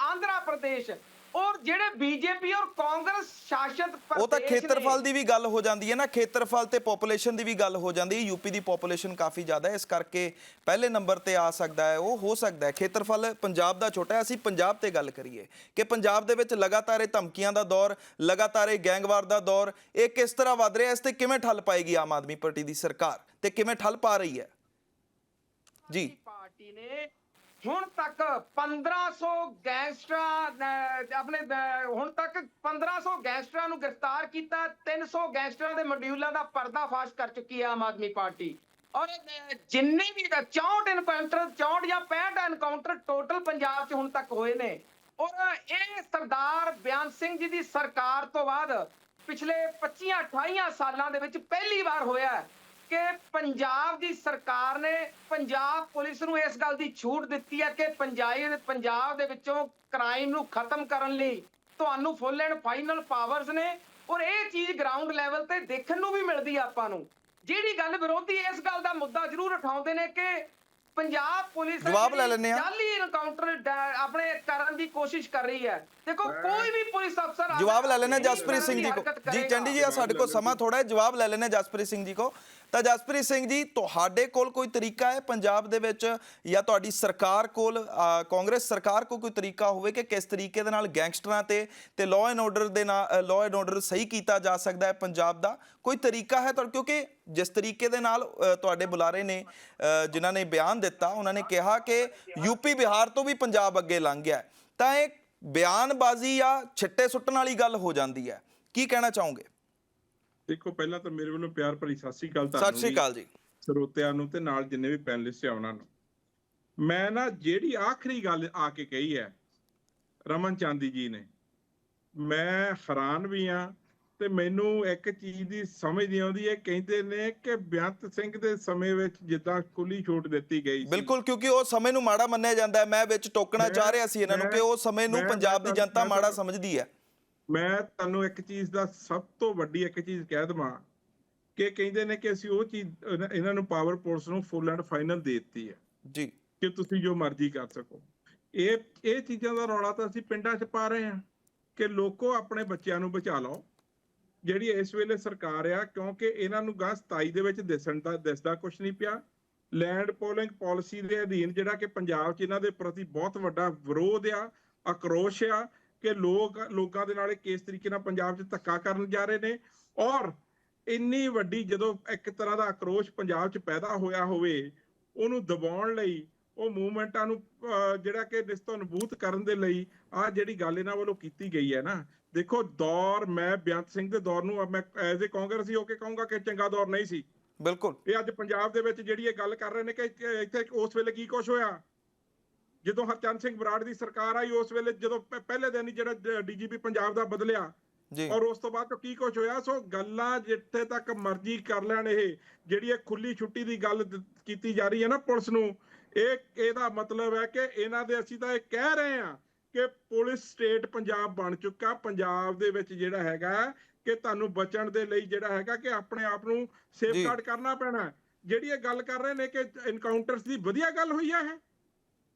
ਆਂਧਰਾ ਪ੍ਰਦੇਸ਼। ਔਰ ਜਿਹੜੇ ਬੀਜੇਪੀ ਔਰ ਕਾਂਗਰਸ ਸ਼ਾਸਿਤ ਪ੍ਰਦੇਸ਼ ਉਹ ਤਾਂ ਖੇਤਰਫਲ ਦੀ ਵੀ ਗੱਲ ਹੋ ਜਾਂਦੀ ਹੈ ਨਾ ਖੇਤਰਫਲ ਤੇ ਪੋਪੂਲੇਸ਼ਨ ਦੀ ਵੀ ਗੱਲ ਹੋ ਜਾਂਦੀ ਹੈ ਯੂਪੀ ਦੀ ਪੋਪੂਲੇਸ਼ਨ ਕਾਫੀ ਜ਼ਿਆਦਾ ਹੈ ਇਸ ਕਰਕੇ ਪਹਿਲੇ ਨੰਬਰ ਤੇ ਆ ਸਕਦਾ ਹੈ ਉਹ ਹੋ ਸਕਦਾ ਹੈ। ਖੇਤਰਫਲ ਪੰਜਾਬ ਦਾ ਛੋਟਾ ਹੈ ਅਸੀਂ ਪੰਜਾਬ ਤੇ ਗੱਲ ਕਰੀਏ ਕਿ ਪੰਜਾਬ ਦੇ ਵਿੱਚ ਲਗਾਤਾਰ ਇਹ ਧਮਕੀਆਂ ਦਾ ਦੌਰ ਲਗਾਤਾਰ ਇਹ ਗੈਂਗਵਾਰ ਦਾ ਦੌਰ ਇਹ ਕਿਸ ਤਰ੍ਹਾਂ ਵੱਧ ਰਿਹਾ ਇਸ ਤੇ ਕਿਵੇਂ ਠੱਲ ਪਾਏਗੀ ਆਮ ਆਦਮੀ ਪਾਰਟੀ ਦੀ ਸਰਕਾਰ ਤੇ ਕਿਵੇਂ ਠੱਲ ਪਾ ਰਹੀ ਹੈ? ਜੀ। ਪਾਰਟੀ ਨੇ ਹੁਣ ਤੱਕ 1500 ਗੈਂਗਸਟਰਾਂ ਅਹ, ਆਪਣੇ ਅਹ, ਹੁਣ ਤੱਕ 1500 ਗੈਂਗਸਟਰਾਂ ਨੂੰ ਗ੍ਰਿਫਤਾਰ ਕੀਤਾ 300 ਗੈਂਗਸਟਰਾਂ ਦੇ ਮੋਡਿਊਲਾਂ ਦਾ ਪਰਦਾਫਾਸ਼ ਕਰ ਚੁੱਕੀ ਹੈ ਆਮ ਆਦਮੀ ਪਾਰਟੀ। ਔਰ ਅਹ, ਜਿੰਨੇ ਵੀ 64 ਇਨਕਾਊਂਟਰ 64 ਜਾਂ 65 ਇਨਕਾਊਂਟਰ ਟੋਟਲ ਪੰਜਾਬ 'ਚ ਹੁਣ ਤੱਕ ਹੋਏ ਨੇ। ਔਰ ਇਹ ਸਰਦਾਰ ਬਿਆਨ ਸਿੰਘ ਜੀ ਦੀ ਸਰਕਾਰ ਤੋਂ ਬਾਅਦ ਪਿਛਲੇ 25 28 ਸਾਲਾਂ ਦੇ ਵਿੱਚ ਪਹਿਲੀ ਵਾਰ ਹੋਇਆ ਹੈ। ਕਿ ਪੰਜਾਬ ਦੀ ਸਰਕਾਰ ਨੇ ਪੰਜਾਬ ਪੁਲਿਸ ਨੂੰ ਇਸ ਗੱਲ ਦੀ ਛੂਟ ਦਿੱਤੀ ਹੈ ਕਿ ਪੰਜਾਬ ਪੰਜਾਬ ਦੇ ਵਿੱਚੋਂ ਕ੍ਰਾਈਮ ਨੂੰ ਖਤਮ ਕਰਨ ਲਈ ਤੁਹਾਨੂੰ ਫੁੱਲ ਐਂਡ ਫਾਈਨਲ ਪਾਵਰਸ ਨੇ ਔਰ ਇਹ ਚੀਜ਼ ਗਰਾਊਂਡ ਲੈਵਲ ਤੇ ਦੇਖਣ ਨੂੰ ਵੀ ਮਿਲਦੀ ਆ ਆਪਾਂ ਨੂੰ। ਜਿਹੜੀ ਗੱਲ ਵਿਰੋਧੀ ਇਸ ਗੱਲ ਦਾ ਮੁੱਦਾ ਜ਼ਰੂਰ ਉਠਾਉਂਦੇ ਨੇ ਕਿ ਪੰਜਾਬ ਪੁਲਿਸ ਜਵਾਬ ਲੈ ਲੈਂਦੇ ਹਾਂ। ਜਾਲੀ ਐਨਕਾਊਂਟਰ ਆਪਣੇ ਕਰਨ ਦੀ ਕੋਸ਼ਿਸ਼ ਕਰ ਰਹੀ ਹੈ। ਦੇਖੋ ਕੋਈ ਵੀ ਪੁਲਿਸ ਅਫਸਰ ਜਵਾਬ ਲੈ ਲੈਣੇ ਜਸਪ੍ਰੀਤ ਸਿੰਘ ਜੀ ਕੋ। ਜੀ। ਚੰਡੀ ਜੀ ਆ ਸਾਡੇ ਕੋਲ ਸਮਾਂ ਥੋੜਾ ਹੈ। ਜਵਾਬ ਲੈ ਲੈਣੇ ਜਸਪ੍ਰੀਤ ਸਿੰਘ ਜੀ ਕੋ। ਤਾਂ ਜਸਪ੍ਰੀਤ ਸਿੰਘ ਜੀ, ਤੁਹਾਡੇ ਕੋਲ ਕੋਈ ਤਰੀਕਾ ਹੈ ਪੰਜਾਬ ਦੇ ਵਿੱਚ ਜਾਂ ਤੁਹਾਡੀ ਸਰਕਾਰ ਕੋਲ ਕਾਂਗਰਸ ਸਰਕਾਰ ਕੋਲ ਕੋਈ ਤਰੀਕਾ ਹੋਵੇ ਕਿ ਕਿਸ ਤਰੀਕੇ ਦੇ ਨਾਲ ਗੈਂਗਸਟਰਾਂ ਤੇ ਤੇ ਲਾਅ ਐਂਡ ਆਰਡਰ ਦੇ ਨਾਲ ਲਾਅ ਐਂਡ ਆਰਡਰ ਸਹੀ ਕੀਤਾ ਜਾ ਸਕਦਾ ਹੈ ਪੰਜਾਬ ਦਾ? ਕੋਈ ਤਰੀਕਾ ਹੈ ਤੁਹਾਡੇ? ਕਿਉਂਕਿ ਜਿਸ ਤਰੀਕੇ ਦੇ ਨਾਲ ਤੁਹਾਡੇ ਬੁਲਾਰੇ ਨੇ ਜਿਨ੍ਹਾਂ ਨੇ ਬਿਆਨ ਦਿੱਤਾ, ਉਹਨਾਂ ਨੇ ਕਿਹਾ ਕਿ ਯੂਪੀ ਬਿਹਾਰ ਤੋਂ ਵੀ ਪੰਜਾਬ ਅੱਗੇ ਲੰਘ ਗਿਆ ਤਾਂ ਇਹ ਬਿਆਨਬਾਜ਼ੀ ਜਾਂ ਛਿੱਟੇ ਸੁੱਟਣ ਵਾਲੀ ਗੱਲ ਹੋ ਜਾਂਦੀ ਹੈ। ਕੀ ਕਹਿਣਾ ਚਾਹੋਗੇ? ਦੇਖੋ ਪਹਿਲਾਂ ਤਾਂ ਮੇਰੇ ਵੱਲੋਂ ਪਿਆਰ ਭਰੀ ਸਤਿ ਸ੍ਰੀ ਅਕਾਲ ਸਤਿ ਸ਼੍ਰੀ ਅਕਾਲ ਜੀ। ਸਰੋਤਿਆਂ ਨੂੰ ਤੇ ਨਾਲ ਜਿੰਨੇ ਵੀ ਪੈਨਲਿਸਟ ਆ ਉਹਨਾਂ ਨੂੰ। ਮੈਂ ਨਾ ਜਿਹੜੀ ਆਖਰੀ ਗੱਲ ਆ ਕੇ ਕਹੀ ਹੈ ਰਮਨ ਚਾਂਦੀ ਜੀ ਨੇ ਮੈਂ ਹੈਰਾਨ ਵੀ ਆ ਤੇ ਮੈਨੂੰ ਇੱਕ ਚੀਜ਼ ਦੀ ਸਮਝ ਨਹੀਂ ਆਉਂਦੀ ਹੈ। ਕਹਿੰਦੇ ਨੇ ਕਿ ਬੇਅੰਤ ਸਿੰਘ ਦੇ ਸਮੇਂ ਵਿੱਚ ਜਿੱਦਾਂ ਖੁੱਲੀ ਛੂਟ ਦਿੱਤੀ ਗਈ ਸੀ। ਬਿਲਕੁਲ ਕਿਉਂਕਿ ਉਹ ਸਮੇਂ ਨੂੰ ਮਾੜਾ ਮੰਨਿਆ ਜਾਂਦਾ ਹੈ। ਮੈਂ ਵਿੱਚ ਟੋਕਣਾ ਚਾਹ ਰਿਹਾ ਸੀ ਇਹਨਾਂ ਨੂੰ ਕਿ ਉਹ ਸਮੇਂ ਨੂੰ ਪੰਜਾਬ ਦੀ ਜਨਤਾ ਮਾੜਾ ਸਮਝਦੀ ਹੈ। ਮੈਂ ਤੁਹਾਨੂੰ ਇੱਕ ਚੀਜ਼ ਦਾ ਸਭ ਤੋਂ ਵੱਡੀ ਇੱਕ ਚੀਜ਼ ਕਹਿ ਦਵਾਂ ਕਿ ਕਹਿੰਦੇ ਨੇ ਕਿ ਅਸੀਂ ਉਹ ਚੀਜ਼ ਇਹਨਾਂ- ਨੂੰ ਪਾਵਰ ਪੁਲਿਸ ਨੂੰ ਫੁੱਲ ਐਂਡ ਫਾਈਨਲ ਦੇ ਦਿੱਤੀ ਹੈ। ਜੀ। ਕਿ ਤੁਸੀਂ ਜੋ ਮਰਜ਼ੀ ਕਰ ਸਕੋ। ਇਹ ਇਹ ਚੀਜ਼ਾਂ ਦਾ ਰੌਲਾ ਤਾਂ ਅਸੀਂ ਪਿੰਡਾਂ 'ਚ ਪਾ ਰਹੇ ਹਾਂ ਕਿ ਲੋਕੋ ਆਪਣੇ ਬੱਚਿਆਂ ਨੂੰ ਬਚਾ ਲਓ। ਜਿਹੜੀ ਇਸ ਵੇਲੇ ਸਰਕਾਰ ਆ ਕਿਉਂਕਿ ਇਹਨਾਂ ਨੂੰ ਗਾਂ 27 ਦੇ ਵਿੱਚ ਦਿਸਣ ਦਾ ਦਿਸਦਾ ਕੁਝ ਨਹੀਂ ਪਿਆ। ਲੈਂਡ ਪੋਲਿੰਗ ਪਾਲਿਸੀ ਦੇ ਅਧੀਨ ਜਿਹੜਾ ਕਿ ਪੰਜਾਬ 'ਚ ਇਹਨਾਂ ਦੇ ਪ੍ਰਤੀ ਬਹੁਤ ਵੱਡਾ ਵਿਰੋਧ ਆ ਆਕਰੋਸ਼ ਆ ਕਿ ਲੋਕ ਲੋਕਾਂ ਦੇ ਨਾਲ ਕਿਸ ਤਰੀਕੇ ਨਾਲ ਪੰਜਾਬ 'ਚ ਧੱਕਾ ਕਰਨ ਜਾ ਰਹੇ ਨੇ ਔਰ ਇੰਨੀ ਵੱਡੀ ਜਦੋਂ ਇੱਕ ਤਰ੍ਹਾਂ ਦਾ ਆਕਰੋਸ਼ ਪੰਜਾਬ 'ਚ ਪੈਦਾ ਹੋਇਆ ਹੋਵੇ ਉਹਨੂੰ ਦਬਾਉਣ ਲਈ ਉਹ ਮੂਵਮੈਂਟਾਂ ਨੂੰ ਜਿਹੜਾ ਕਿ ਨਿਸਤੋਂ ਨਬੂਤ ਕਰਨ ਦੇ ਲਈ ਆ ਜਿਹੜੀ ਗੱਲ ਇਹਨਾਂ ਵੱਲੋਂ ਕੀਤੀ ਗਈ ਹੈ ਨਾ ਦੇਖੋ ਦੌਰ ਮੈਂ ਬੇਅੰਤ ਸਿੰਘ ਦੇ ਦੌਰ ਨੂੰ ਮੈਂ ਐਜ਼ ਏ ਕਾਂਗਰਸੀ ਹੋ ਕੇ ਕਹੂੰਗਾ ਕਿ ਚੰਗਾ ਦੌਰ ਨਹੀਂ ਸੀ। ਬਿਲਕੁਲ। ਇਹ ਅੱਜ ਪੰਜਾਬ ਦੇ ਵਿੱਚ ਜਿਹੜੀ ਇਹ ਗੱਲ ਕਰ ਰਹੇ ਨੇ ਕਿ ਇੱਥੇ ਉਸ ਵੇਲੇ ਕੀ ਕੁਝ ਹੋਇਆ? ਜਦੋਂ ਹਰਚੰਦ ਸਿੰਘ ਬਰਾੜ ਦੀ ਸਰਕਾਰ ਆਈ ਉਸ ਵੇਲੇ ਜਦੋਂ ਪਹਿਲੇ ਦਿਨ ਹੀ ਜਿਹੜਾ ਡੀਜੀਪੀ ਪੰਜਾਬ ਦਾ ਬਦਲਿਆ ਜੀ। ਔਰ ਉਸ ਤੋਂ ਬਾਅਦ ਤੋਂ ਕੀ ਕੁਝ ਹੋਇਆ? ਸੋ ਗੱਲਾਂ ਜਿੱਥੇ ਤੱਕ ਮਰਜ਼ੀ ਕਰ ਲੈਣ ਇਹ ਜਿਹੜੀ ਇਹ ਖੁੱਲੀ ਛੁੱਟੀ ਦੀ ਗੱਲ ਕੀਤੀ ਜਾ ਰਹੀ ਹੈ ਨਾ ਪੁਲਿਸ ਨੂੰ ਇਹ ਇਹਦਾ ਮਤਲਬ ਹੈ ਕਿ ਇਹਨਾਂ ਦੇ ਅਸੀਂ ਤਾਂ ਇਹ ਕਹਿ ਰਹੇ ਹਾਂ ਕਿ ਪੁਲਿਸ ਸਟੇਟ ਪੰਜਾਬ ਬਣ ਚੁੱਕਾ। ਪੰਜਾਬ ਦੇ ਵਿੱਚ ਜਿਹੜਾ ਹੈਗਾ ਕਿ ਤੁਹਾਨੂੰ ਬਚਣ ਦੇ ਲਈ ਜਿਹੜਾ ਹੈਗਾ ਕਿ ਆਪਣੇ ਆਪ ਨੂੰ ਸੇਫਗਾਰਡ ਕਰਨਾ ਪੈਣਾ। ਜਿਹੜੀ ਇਹ ਗੱਲ ਕਰ ਰਹੇ ਨੇ ਕਿ ਐਨਕਾਊਂਟਰਸ ਦੀ ਵਧੀਆ ਗੱਲ ਹੋਈ ਹੈ ਇਹ?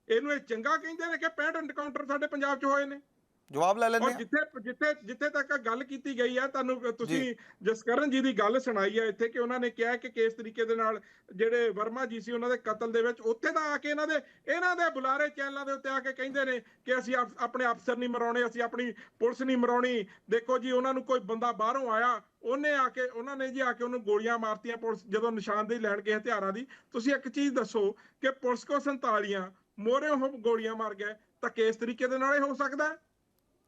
ਇਹਨੂੰ ਇਹ ਚੰਗਾ ਕਹਿੰਦੇ ਨੇ ਕਿ 65 ਐਨਕਾਊਂਟਰ ਸਾਡੇ ਪੰਜਾਬ 'ਚ ਹੋਏ ਨੇ। ਜਵਾਬ ਲੈ ਲੈਂਦੇ ਹਾਂ। ਜਿੱਥੇ ਜਿੱਥੇ ਜਿੱਥੇ ਤੱਕ ਗੱਲ ਕੀਤੀ ਗਈ ਹੈ ਤੁਹਾਨੂੰ ਤੁਸੀਂ ਜਸਕਰਨ ਜੀ ਦੀ ਗੱਲ ਸੁਣਾਈ ਹੈ ਇੱਥੇ ਕਿ ਉਹਨਾਂ ਨੇ ਕਿਹਾ ਕਿ ਕਿਸ ਤਰੀਕੇ ਦੇ ਨਾਲ ਜਿਹੜੇ ਵਰਮਾ ਜੀ ਸੀ ਉਹਨਾਂ ਦੇ ਕਤਲ ਦੇ ਵਿੱਚ ਉੱਥੇ ਤਾਂ ਆ ਕੇ ਇਹਨਾਂ ਦੇ ਇਹਨਾਂ ਦੇ ਬੁਲਾਰੇ ਚੈਨਲਾਂ ਦੇ ਉੱਤੇ ਆ ਕੇ ਕਹਿੰਦੇ ਨੇ ਕਿ ਅਸੀਂ ਆਪ- ਆਪਣੇ ਅਫਸਰ ਨਹੀਂ ਮਰਾਉਣੇ ਅਸੀਂ ਆਪਣੀ ਪੁਲਿਸ ਨਹੀਂ ਮਰਾਉਣੀ। ਦੇਖੋ ਜੀ ਉਹਨਾਂ ਨੂੰ ਕੋਈ ਬੰਦਾ ਬਾਹਰੋਂ ਆਇਆ ਉਹਨੇ ਆ ਕੇ ਉਹਨਾਂ ਨੇ ਜੀ ਆ ਕੇ ਉਹਨੂੰ ਗੋਲੀਆਂ ਮਾਰਤੀਆਂ ਪੁਲਿਸ ਜਦੋਂ ਨਿਸ਼ਾਨਦੇਹੀ ਲੈਣ ਗਏ ਹਥਿਆਰਾਂ ਦੀ। ਤੁਸੀਂ ਇੱਕ ਚੀਜ਼ ਦੱਸੋ ਕਿ ਪੁਲਿਸ ਕੋ 47 ਮੋਰੇ ਉਹ ਗੋਲੀਆਂ ਮਾਰ ਗਏ ਤਾਂ ਕਿਸ ਤਰੀਕੇ ਦੇ ਨਾਲ ਇਹ ਹੋ ਸਕਦਾ ਹੈ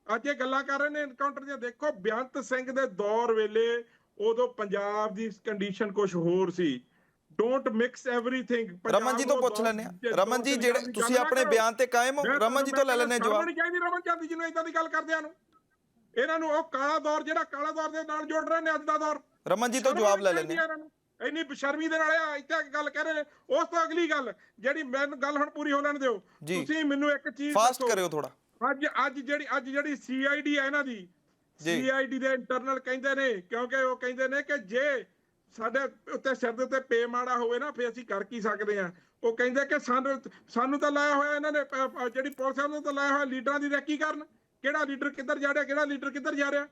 ਅੱਜ ਇਹ ਗੱਲਾਂ ਕਰ ਰਹੇ ਨੇ ਐਨਕਾਊਂਟਰ ਦੀਆਂ ਦੇਖੋ ਬੇਅੰਤ ਸਿੰਘ ਦੇ ਦੌਰ ਵੇਲੇ ਉਦੋਂ ਪੰਜਾਬ ਦੀ ਕੰਡੀਸ਼ਨ ਕੁਝ ਹੋਰ ਸੀ don't mix everything Raman ji ਤੋਂ ਪੁੱਛ ਲੈਂਦੇ ਹਾਂ ਰਮਨ ਜੀ ਜਿਹੜੇ ਤੁਸੀਂ ਆਪਣੇ ਬਿਆਨ ਤੇ ਕਾਇਮ ਹੋ ਰਮਨ ਜੀ ਤੋਂ ਲੈ ਲੈਂਦੇ ਹਾਂ ਜਵਾਬ ਨਹੀਂ ਚਾਹੀਦੀ ਰਮਨ ਚਾਂਦੀ ਜੀ ਨੂੰ ਇਦਾਂ ਦੀ ਗੱਲ ਕਰਦਿਆਂ ਨੂੰ ਇਹਨਾਂ ਨੂੰ ਉਹ ਕਾਲਾ ਦੌਰ ਜਿਹੜਾ ਕਾਲਾ ਦੌਰ ਦੇ ਨਾਲ ਜੋੜ ਰਹੇ ਨੇ ਅੱਜ ਦਾ ਦੌਰ ਰਮਨ ਜੀ ਤੋਂ ਸ਼ਰਮ ਜਵਾਬ ਲੈ ਨਹੀਂ ਨੂੰ। ਇੰਨੀ ਬਸ਼ਰਮੀ ਦੇ ਨਾਲ ਇੱਥੇ ਆ ਕੇ ਗੱਲ ਕਰ ਰਹੇ ਨੇ ਉਸ ਤੋਂ ਅਗਲੀ ਗੱਲ ਜਿਹੜੀ ਮੈਨੂੰ ਗੱਲ ਹੁਣ ਪੂਰੀ ਹੋ ਲੈਣ ਦਿਓ ਜੀ। ਤੁਸੀਂ ਮੈਨੂੰ ਇੱਕ ਚੀਜ਼ ਫਾਸਟ ਦੱਸੋ। ਕਰਿਓ ਥੋੜਾ ਅੱਜ ਅੱਜ ਜਿਹੜੀ ਅੱਜ ਜਿਹੜੀ ਸੀਆਈਡੀ ਹੈ ਇਹਨਾਂ ਦੀ ਜੀ। ਸੀਆਈਡੀ ਦੇ ਇੰਟਰਨਲ ਕਹਿੰਦੇ ਨੇ ਕਿਉਂਕਿ ਉਹ ਕਹਿੰਦੇ ਨੇ ਕਿ ਜੇ ਸਾਡੇ ਉੱਤੇ ਸਿਰ ਦੇ ਉੱਤੇ ਪੇ ਮਾੜਾ ਹੋਵੇ ਨਾ ਫੇ ਅਸੀਂ ਕਰ ਕੀ ਸਕਦੇ ਆ ਉਹ ਕਹਿੰਦੇ ਕਿ ਸਾਨੂੰ ਸਾਨੂੰ ਤਾਂ ਲਾਇਆ ਹੋਇਆ ਇਹਨਾਂ ਨੇ ਪ- ਪ- ਜਿਹੜੀ ਪੁਲਿਸ ਆ ਉਹਨੂੰ ਤਾਂ ਲਾਇਆ ਹੋਇਆ ਲੀਡਰਾਂ ਦੀ ਰੈਕੀ ਕਰਨ ਕਿਹੜਾ ਲੀਡਰ ਕਿੱਧਰ ਜਾ ਰਿਹਾ ਕਿਹੜਾ ਲੀਡਰ ਕਿੱਧਰ ਜਾ ਰਿਹਾ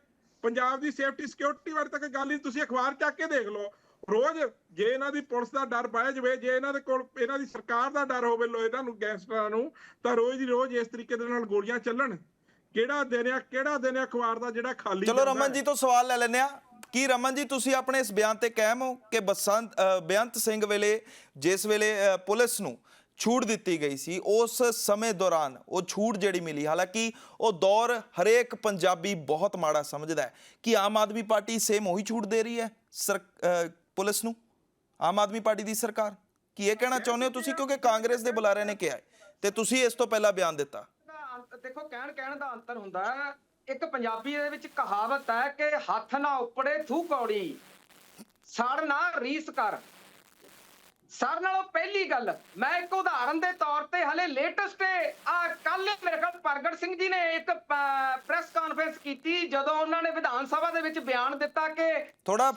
ਪੰਜਾਬ ਦੀ ਸੇਫਟੀ ਸਿਕਿਉਰਿਟੀ ਬਾਰੇ ਤੱਕ ਗੱਲ ਹੀ ਤੁਸੀਂ ਅਖਬਾਰ ਚੱਕ ਕੇ ਦੇਖ ਲਓ ਰੋਜ਼ ਜੇ ਇਹਨਾਂ ਦੀ ਪੁਲਿਸ ਦਾ ਡਰ ਪਾਇਆ ਜਾਵੇ ਜੇ ਇਹਨਾਂ ਦੇ ਕੋਲ ਇਹਨਾਂ ਦੀ ਸਰਕਾਰ ਦਾ ਡਰ ਹੋਵੇ ਲੋ ਇਹਨਾਂ ਨੂੰ ਗੈਂਗਸਟਰਾਂ ਨੂੰ ਤਾਂ ਰੋਜ਼ ਦੀ ਰੋਜ਼ ਇਸ ਤਰੀਕੇ ਦੇ ਨਾਲ ਗੋਲੀਆਂ ਚੱਲਣ। ਕਿਹੜਾ ਦਿਨ ਆ ਕਿਹੜਾ ਦਿਨ ਆ ਅਖਬਾਰ ਦਾ ਜਿਹੜਾ ਖਾਲੀ ਚਲੋ ਰਮਨ? ਜੀ ਤੋਂ ਸਵਾਲ ਲੈ ਲੈਂਦੇ ਆ। ਕੀ ਰਮਨ ਜੀ ਤੁਸੀਂ ਆਪਣੇ ਇਸ ਬਿਆਨ ਤੇ ਕਾਇਮ ਹੋ ਕਿ ਬਸੰਤ ਬੇਅੰਤ ਸਿੰਘ ਵੇਲੇ ਜਿਸ ਵੇਲੇ ਪੁਲਿਸ ਨੂੰ ਛੂਟ ਦਿੱਤੀ ਗਈ ਸੀ ਉਸ ਸਮੇਂ ਦੌਰਾਨ ਉਹ ਛੂਟ ਜਿਹੜੀ ਮਿਲੀ ਹਾਲਾਂਕਿ ਉਹ ਦੌਰ ਹਰੇਕ ਪੰਜਾਬੀ ਬਹੁਤ ਮਾੜਾ ਸਮਝਦਾ ਹੈ। ਕਿ ਆਮ ਆਦਮੀ ਪਾਰਟੀ ਸੇਮ ਉਹੀ ਛੂਟ ਦੇ ਰਹੀ ਹੈ? ਪੁਲਿਸ ਨੂੰ, ਆਮ ਆਦਮੀ ਪਾਰਟੀ ਦੀ ਸਰਕਾਰ, ਕੀ ਇਹ ਕਹਿਣਾ ਚਾਹੁੰਦੇ ਹੋ ਤੁਸੀਂ? ਕਿਉਂਕਿ ਕਾਂਗਰਸ ਦੇ ਬੁਲਾਰੇ ਨੇ ਕਿਹਾ ਤੇ ਤੁਸੀਂ ਇਸ ਤੋਂ ਪਹਿਲਾਂ ਬਿਆਨ ਦਿੱਤਾ। ਦੇਖੋ ਕਹਿਣ ਕਹਿਣ ਦਾ ਅੰਤਰ ਹੁੰਦਾ ਹੈ। ਇੱਕ ਪੰਜਾਬੀ ਦੇ ਵਿੱਚ ਕਹਾਵਤ ਹੈ ਕਿ ਹੱਥ ਨਾ ਉੱਪੜੇ ਥੂ ਕੌੜੀ ਸੜ ਨਾ ਰੀਸ ਕਰ। ਸਰ ਨਾਲੋਂ ਪਹਿਲੀ ਗੱਲ ਮੈਂ ਇੱਕ ਉਦਾਹਰਨ ਦੇ ਤੌਰ ਤੇ ਹਲੇ ਲੇਟੈਸਟ ਆ ਕੱਲ ਮੇਰੇ ਕੋਲ ਪ੍ਰਗਟ ਸਿੰਘ ਜੀ ਨੇ ਇੱਕ ਪ੍ਰੈਸ ਕਾਨਫਰੰਸ ਕੀਤੀ ਜਦੋਂ ਉਹਨਾਂ ਨੇ ਵਿਧਾਨ ਸਭਾ ਦੇ ਵਿੱਚ ਬਿਆਨ ਦਿੱਤਾ ਕਿ ਥੋੜਾ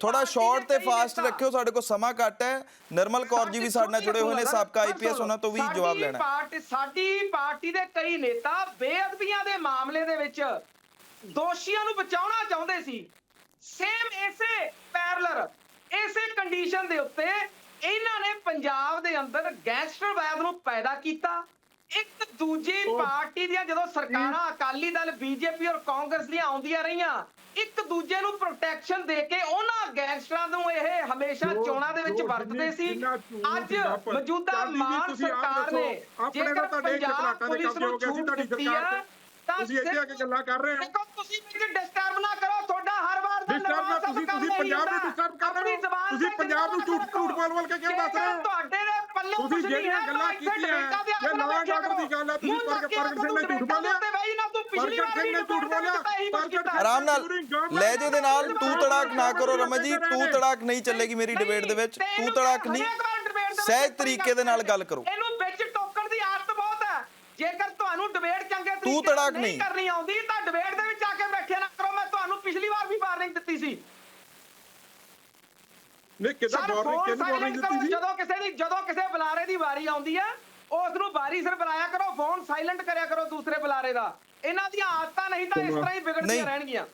ਥੋੜਾ ਸ਼ਾਰਟ ਤੇ ਫਾਸਟ ਰੱਖਿਓ ਸਾਡੇ ਕੋਲ ਸਮਾਂ ਘੱਟ ਹੈ। ਨਰਮਲ ਕੌਰ ਜੀ ਵੀ ਸਾਡੇ ਨਾਲ ਜੁੜੇ ਹੋਏ ਨੇ ਸਾਬਕਾ ਆਈਪੀਐਸ ਉਹਨਾਂ ਤੋਂ ਵੀ ਜਵਾਬ ਲੈਣਾ। ਪਾਰਟੀ ਸਾਡੀ ਪਾਰਟੀ ਦੇ ਕਈ ਨੇਤਾ ਬੇਅਦਬੀਆਂ ਦੇ ਮਾਮਲੇ ਦੇ ਵਿੱਚ ਦੋਸ਼ੀਆਂ ਨੂੰ ਬਚਾਉਣਾ ਚਾਹੁੰਦੇ ਸੀ। ਸੇਮ ਇਸੇ ਪੈਰਲਰ ਇਸੇ ਕੰਡੀਸ਼ਨ ਦੇ ਉੱਤੇ ਇਹਨਾਂ ਨੇ ਪੰਜਾਬ ਦੇ ਅੰਦਰ ਗੈਂਗਸਟਰਵਾਦ ਨੂੰ ਪੈਦਾ ਕੀਤਾ। ਇੱਕ ਦੂਜੀ ਪਾਰਟੀ ਦੀਆਂ ਜਦੋਂ ਸਰਕਾਰਾਂ ਅਕਾਲੀ ਦਲ ਬੀਜੇਪੀ ਔਰ ਕਾਂਗਰਸ ਦੀਆਂ ਆਉਂਦੀਆਂ ਰਹੀਆਂ ਇੱਕ ਦੂਜੇ ਨੂੰ ਪ੍ਰੋਟੈਕਸ਼ਨ ਦੇ ਕੇ ਉਹਨਾਂ ਗੈਂਗਸਟਰਾਂ ਨੂੰ ਇਹ ਹਮੇਸ਼ਾ ਚੋਣਾਂ ਦੇ ਵਿੱਚ ਵਰਤਦੇ ਸੀ। ਅੱਜ ਮੌਜੂਦਾ ਮਾਨ ਸਰਕਾਰ ਨੇ ਜੇਕਰ ਪੰਜਾਬ ਪੁਲਿਸ ਨੂੰ ਛੂਟ ਦਿੱਤੀ ਹੈ ਤੇ। ਤਾਂ ਤੁਸੀਂ ਇੱਥੇ ਆ ਕੇ ਗੱਲਾਂ ਕਰ ਰਹੇ ਹੋ। ਦੇਖੋ ਤੁਸੀਂ ਵਿੱਚ ਡਿਸਟਰਬ ਨਾ ਤੁਸੀਂ- ਤੁਸੀਂ ਪੰਜਾਬ ਨੂੰ disturb ਕਰ ਰਹੇ ਹੋ। ਤੁਸੀਂ ਪੰਜਾਬ ਨੂੰ ਝੂਠ- ਝੂਠ ਬੋਲ ਬੋਲ ਕੇ ਕਿਉਂ ਦੱਸ ਰਹੇ ਹੋ? ਜੇਕਰ ਤੁਹਾਡੇ ਦੇ ਪੱਲੇ ਤੁਸੀਂ ਜਿਹੜੀਆਂ ਹੈ, ਗੱਲਾਂ ਕੀਤੀਆਂ, ਨਵਾਂ ਬੈਠਿਆ ਗਾਰਡ ਦੀ। ਗੱਲ ਆ, ਤੁਸੀਂ ਕੇ ਪ੍ਰਗਟ ਸਿੰਘ ਨੇ ਝੂਠ ਬੋਲਿਆ। ਪਿਛਲੀ ਵਾਰ ਸਿੰਘ ਵੀ ਨੇ ਝੂਠ ਬੋਲਿਆ। ਆਰਾਮ ਨਾਲ ਲਹਿਜੇ ਦੇ ਨਾਲ ਤੂੰ ਤੜਾਕ ਨਾ ਕਰੋ ਰਮਨ ਜੀ ਤੂੰ ਤੜਾਕ ਨਹੀਂ ਚੱਲੇਗੀ ਮੇਰੀ ਡਿਬੇਟ ਦੇ ਵਿੱਚ ਤੇ ਤੜਾਕ ਨਹੀਂ ਸਹਿਜ ਤਰੀਕੇ ਦੇ ਨਾਲ ਗੱਲ ਕਰੋ ਇਹਨੂੰ ਵਿੱਚ ਟੋਕਣ ਦੀ ਆਦਤ ਬਹੁਤ ਹੈ ਜੇਕਰ ਤੁਹਾਨੂੰ ਡਿਬੇਟ ਚੰਗੇ ਤਰੀਕੇ ਨਹੀਂ। ਕਰਨੀ ਆਉਂਦੀ ਤਾਂ ਡਿਬੇਟ ਦੇ ਵਿੱਚ ਆ ਕੇ ਬੈਠਿਆ ਨਾ ਕਰੋ ਮੈਂ ਤੁਹਾਨੂੰ ਪਿਛਲੀ ਵਾਰ ਵੀ ਵਾਰਨਿੰਗ ਦਿੱਤੀ ਸੀ ਨਹੀਂ ਕਿਦਾਂ ਸਰ ਵਾਰਨਿੰਗ ਫੋਨ ਕਿਹਨੂੰ ਵਾਰਨਿੰਗ ਸਾਇਲੈਂਟ ਕਰੋ ਦਿੱਤੀ ਸੀ ਜਦੋਂ ਕਿਸੇ ਦੀ ਜਦੋਂ ਕਿਸੇ ਬੁਲਾਰੇ ਦੀ ਵਾਰੀ ਆਉਂਦੀ ਹੈ ਉਸ ਨੂੰ ਵਾਰੀ ਸਿਰ ਬੁਲਾਇਆ ਕਰੋ ਫੋਨ ਸਾਇਲੈਂਟ ਕਰਿਆ ਕਰੋ ਦੂਸਰੇ ਬੁਲਾਰੇ ਦਾ ਇਹਨਾਂ ਦੀਆਂ ਆਦਤਾਂ ਨਹੀਂ ਤਾਂ ਇਸ ਤਰ੍ਹਾਂ ਹੀ ਵਿਗੜਦੀਆਂ। ਰਹਿਣਗੀਆਂ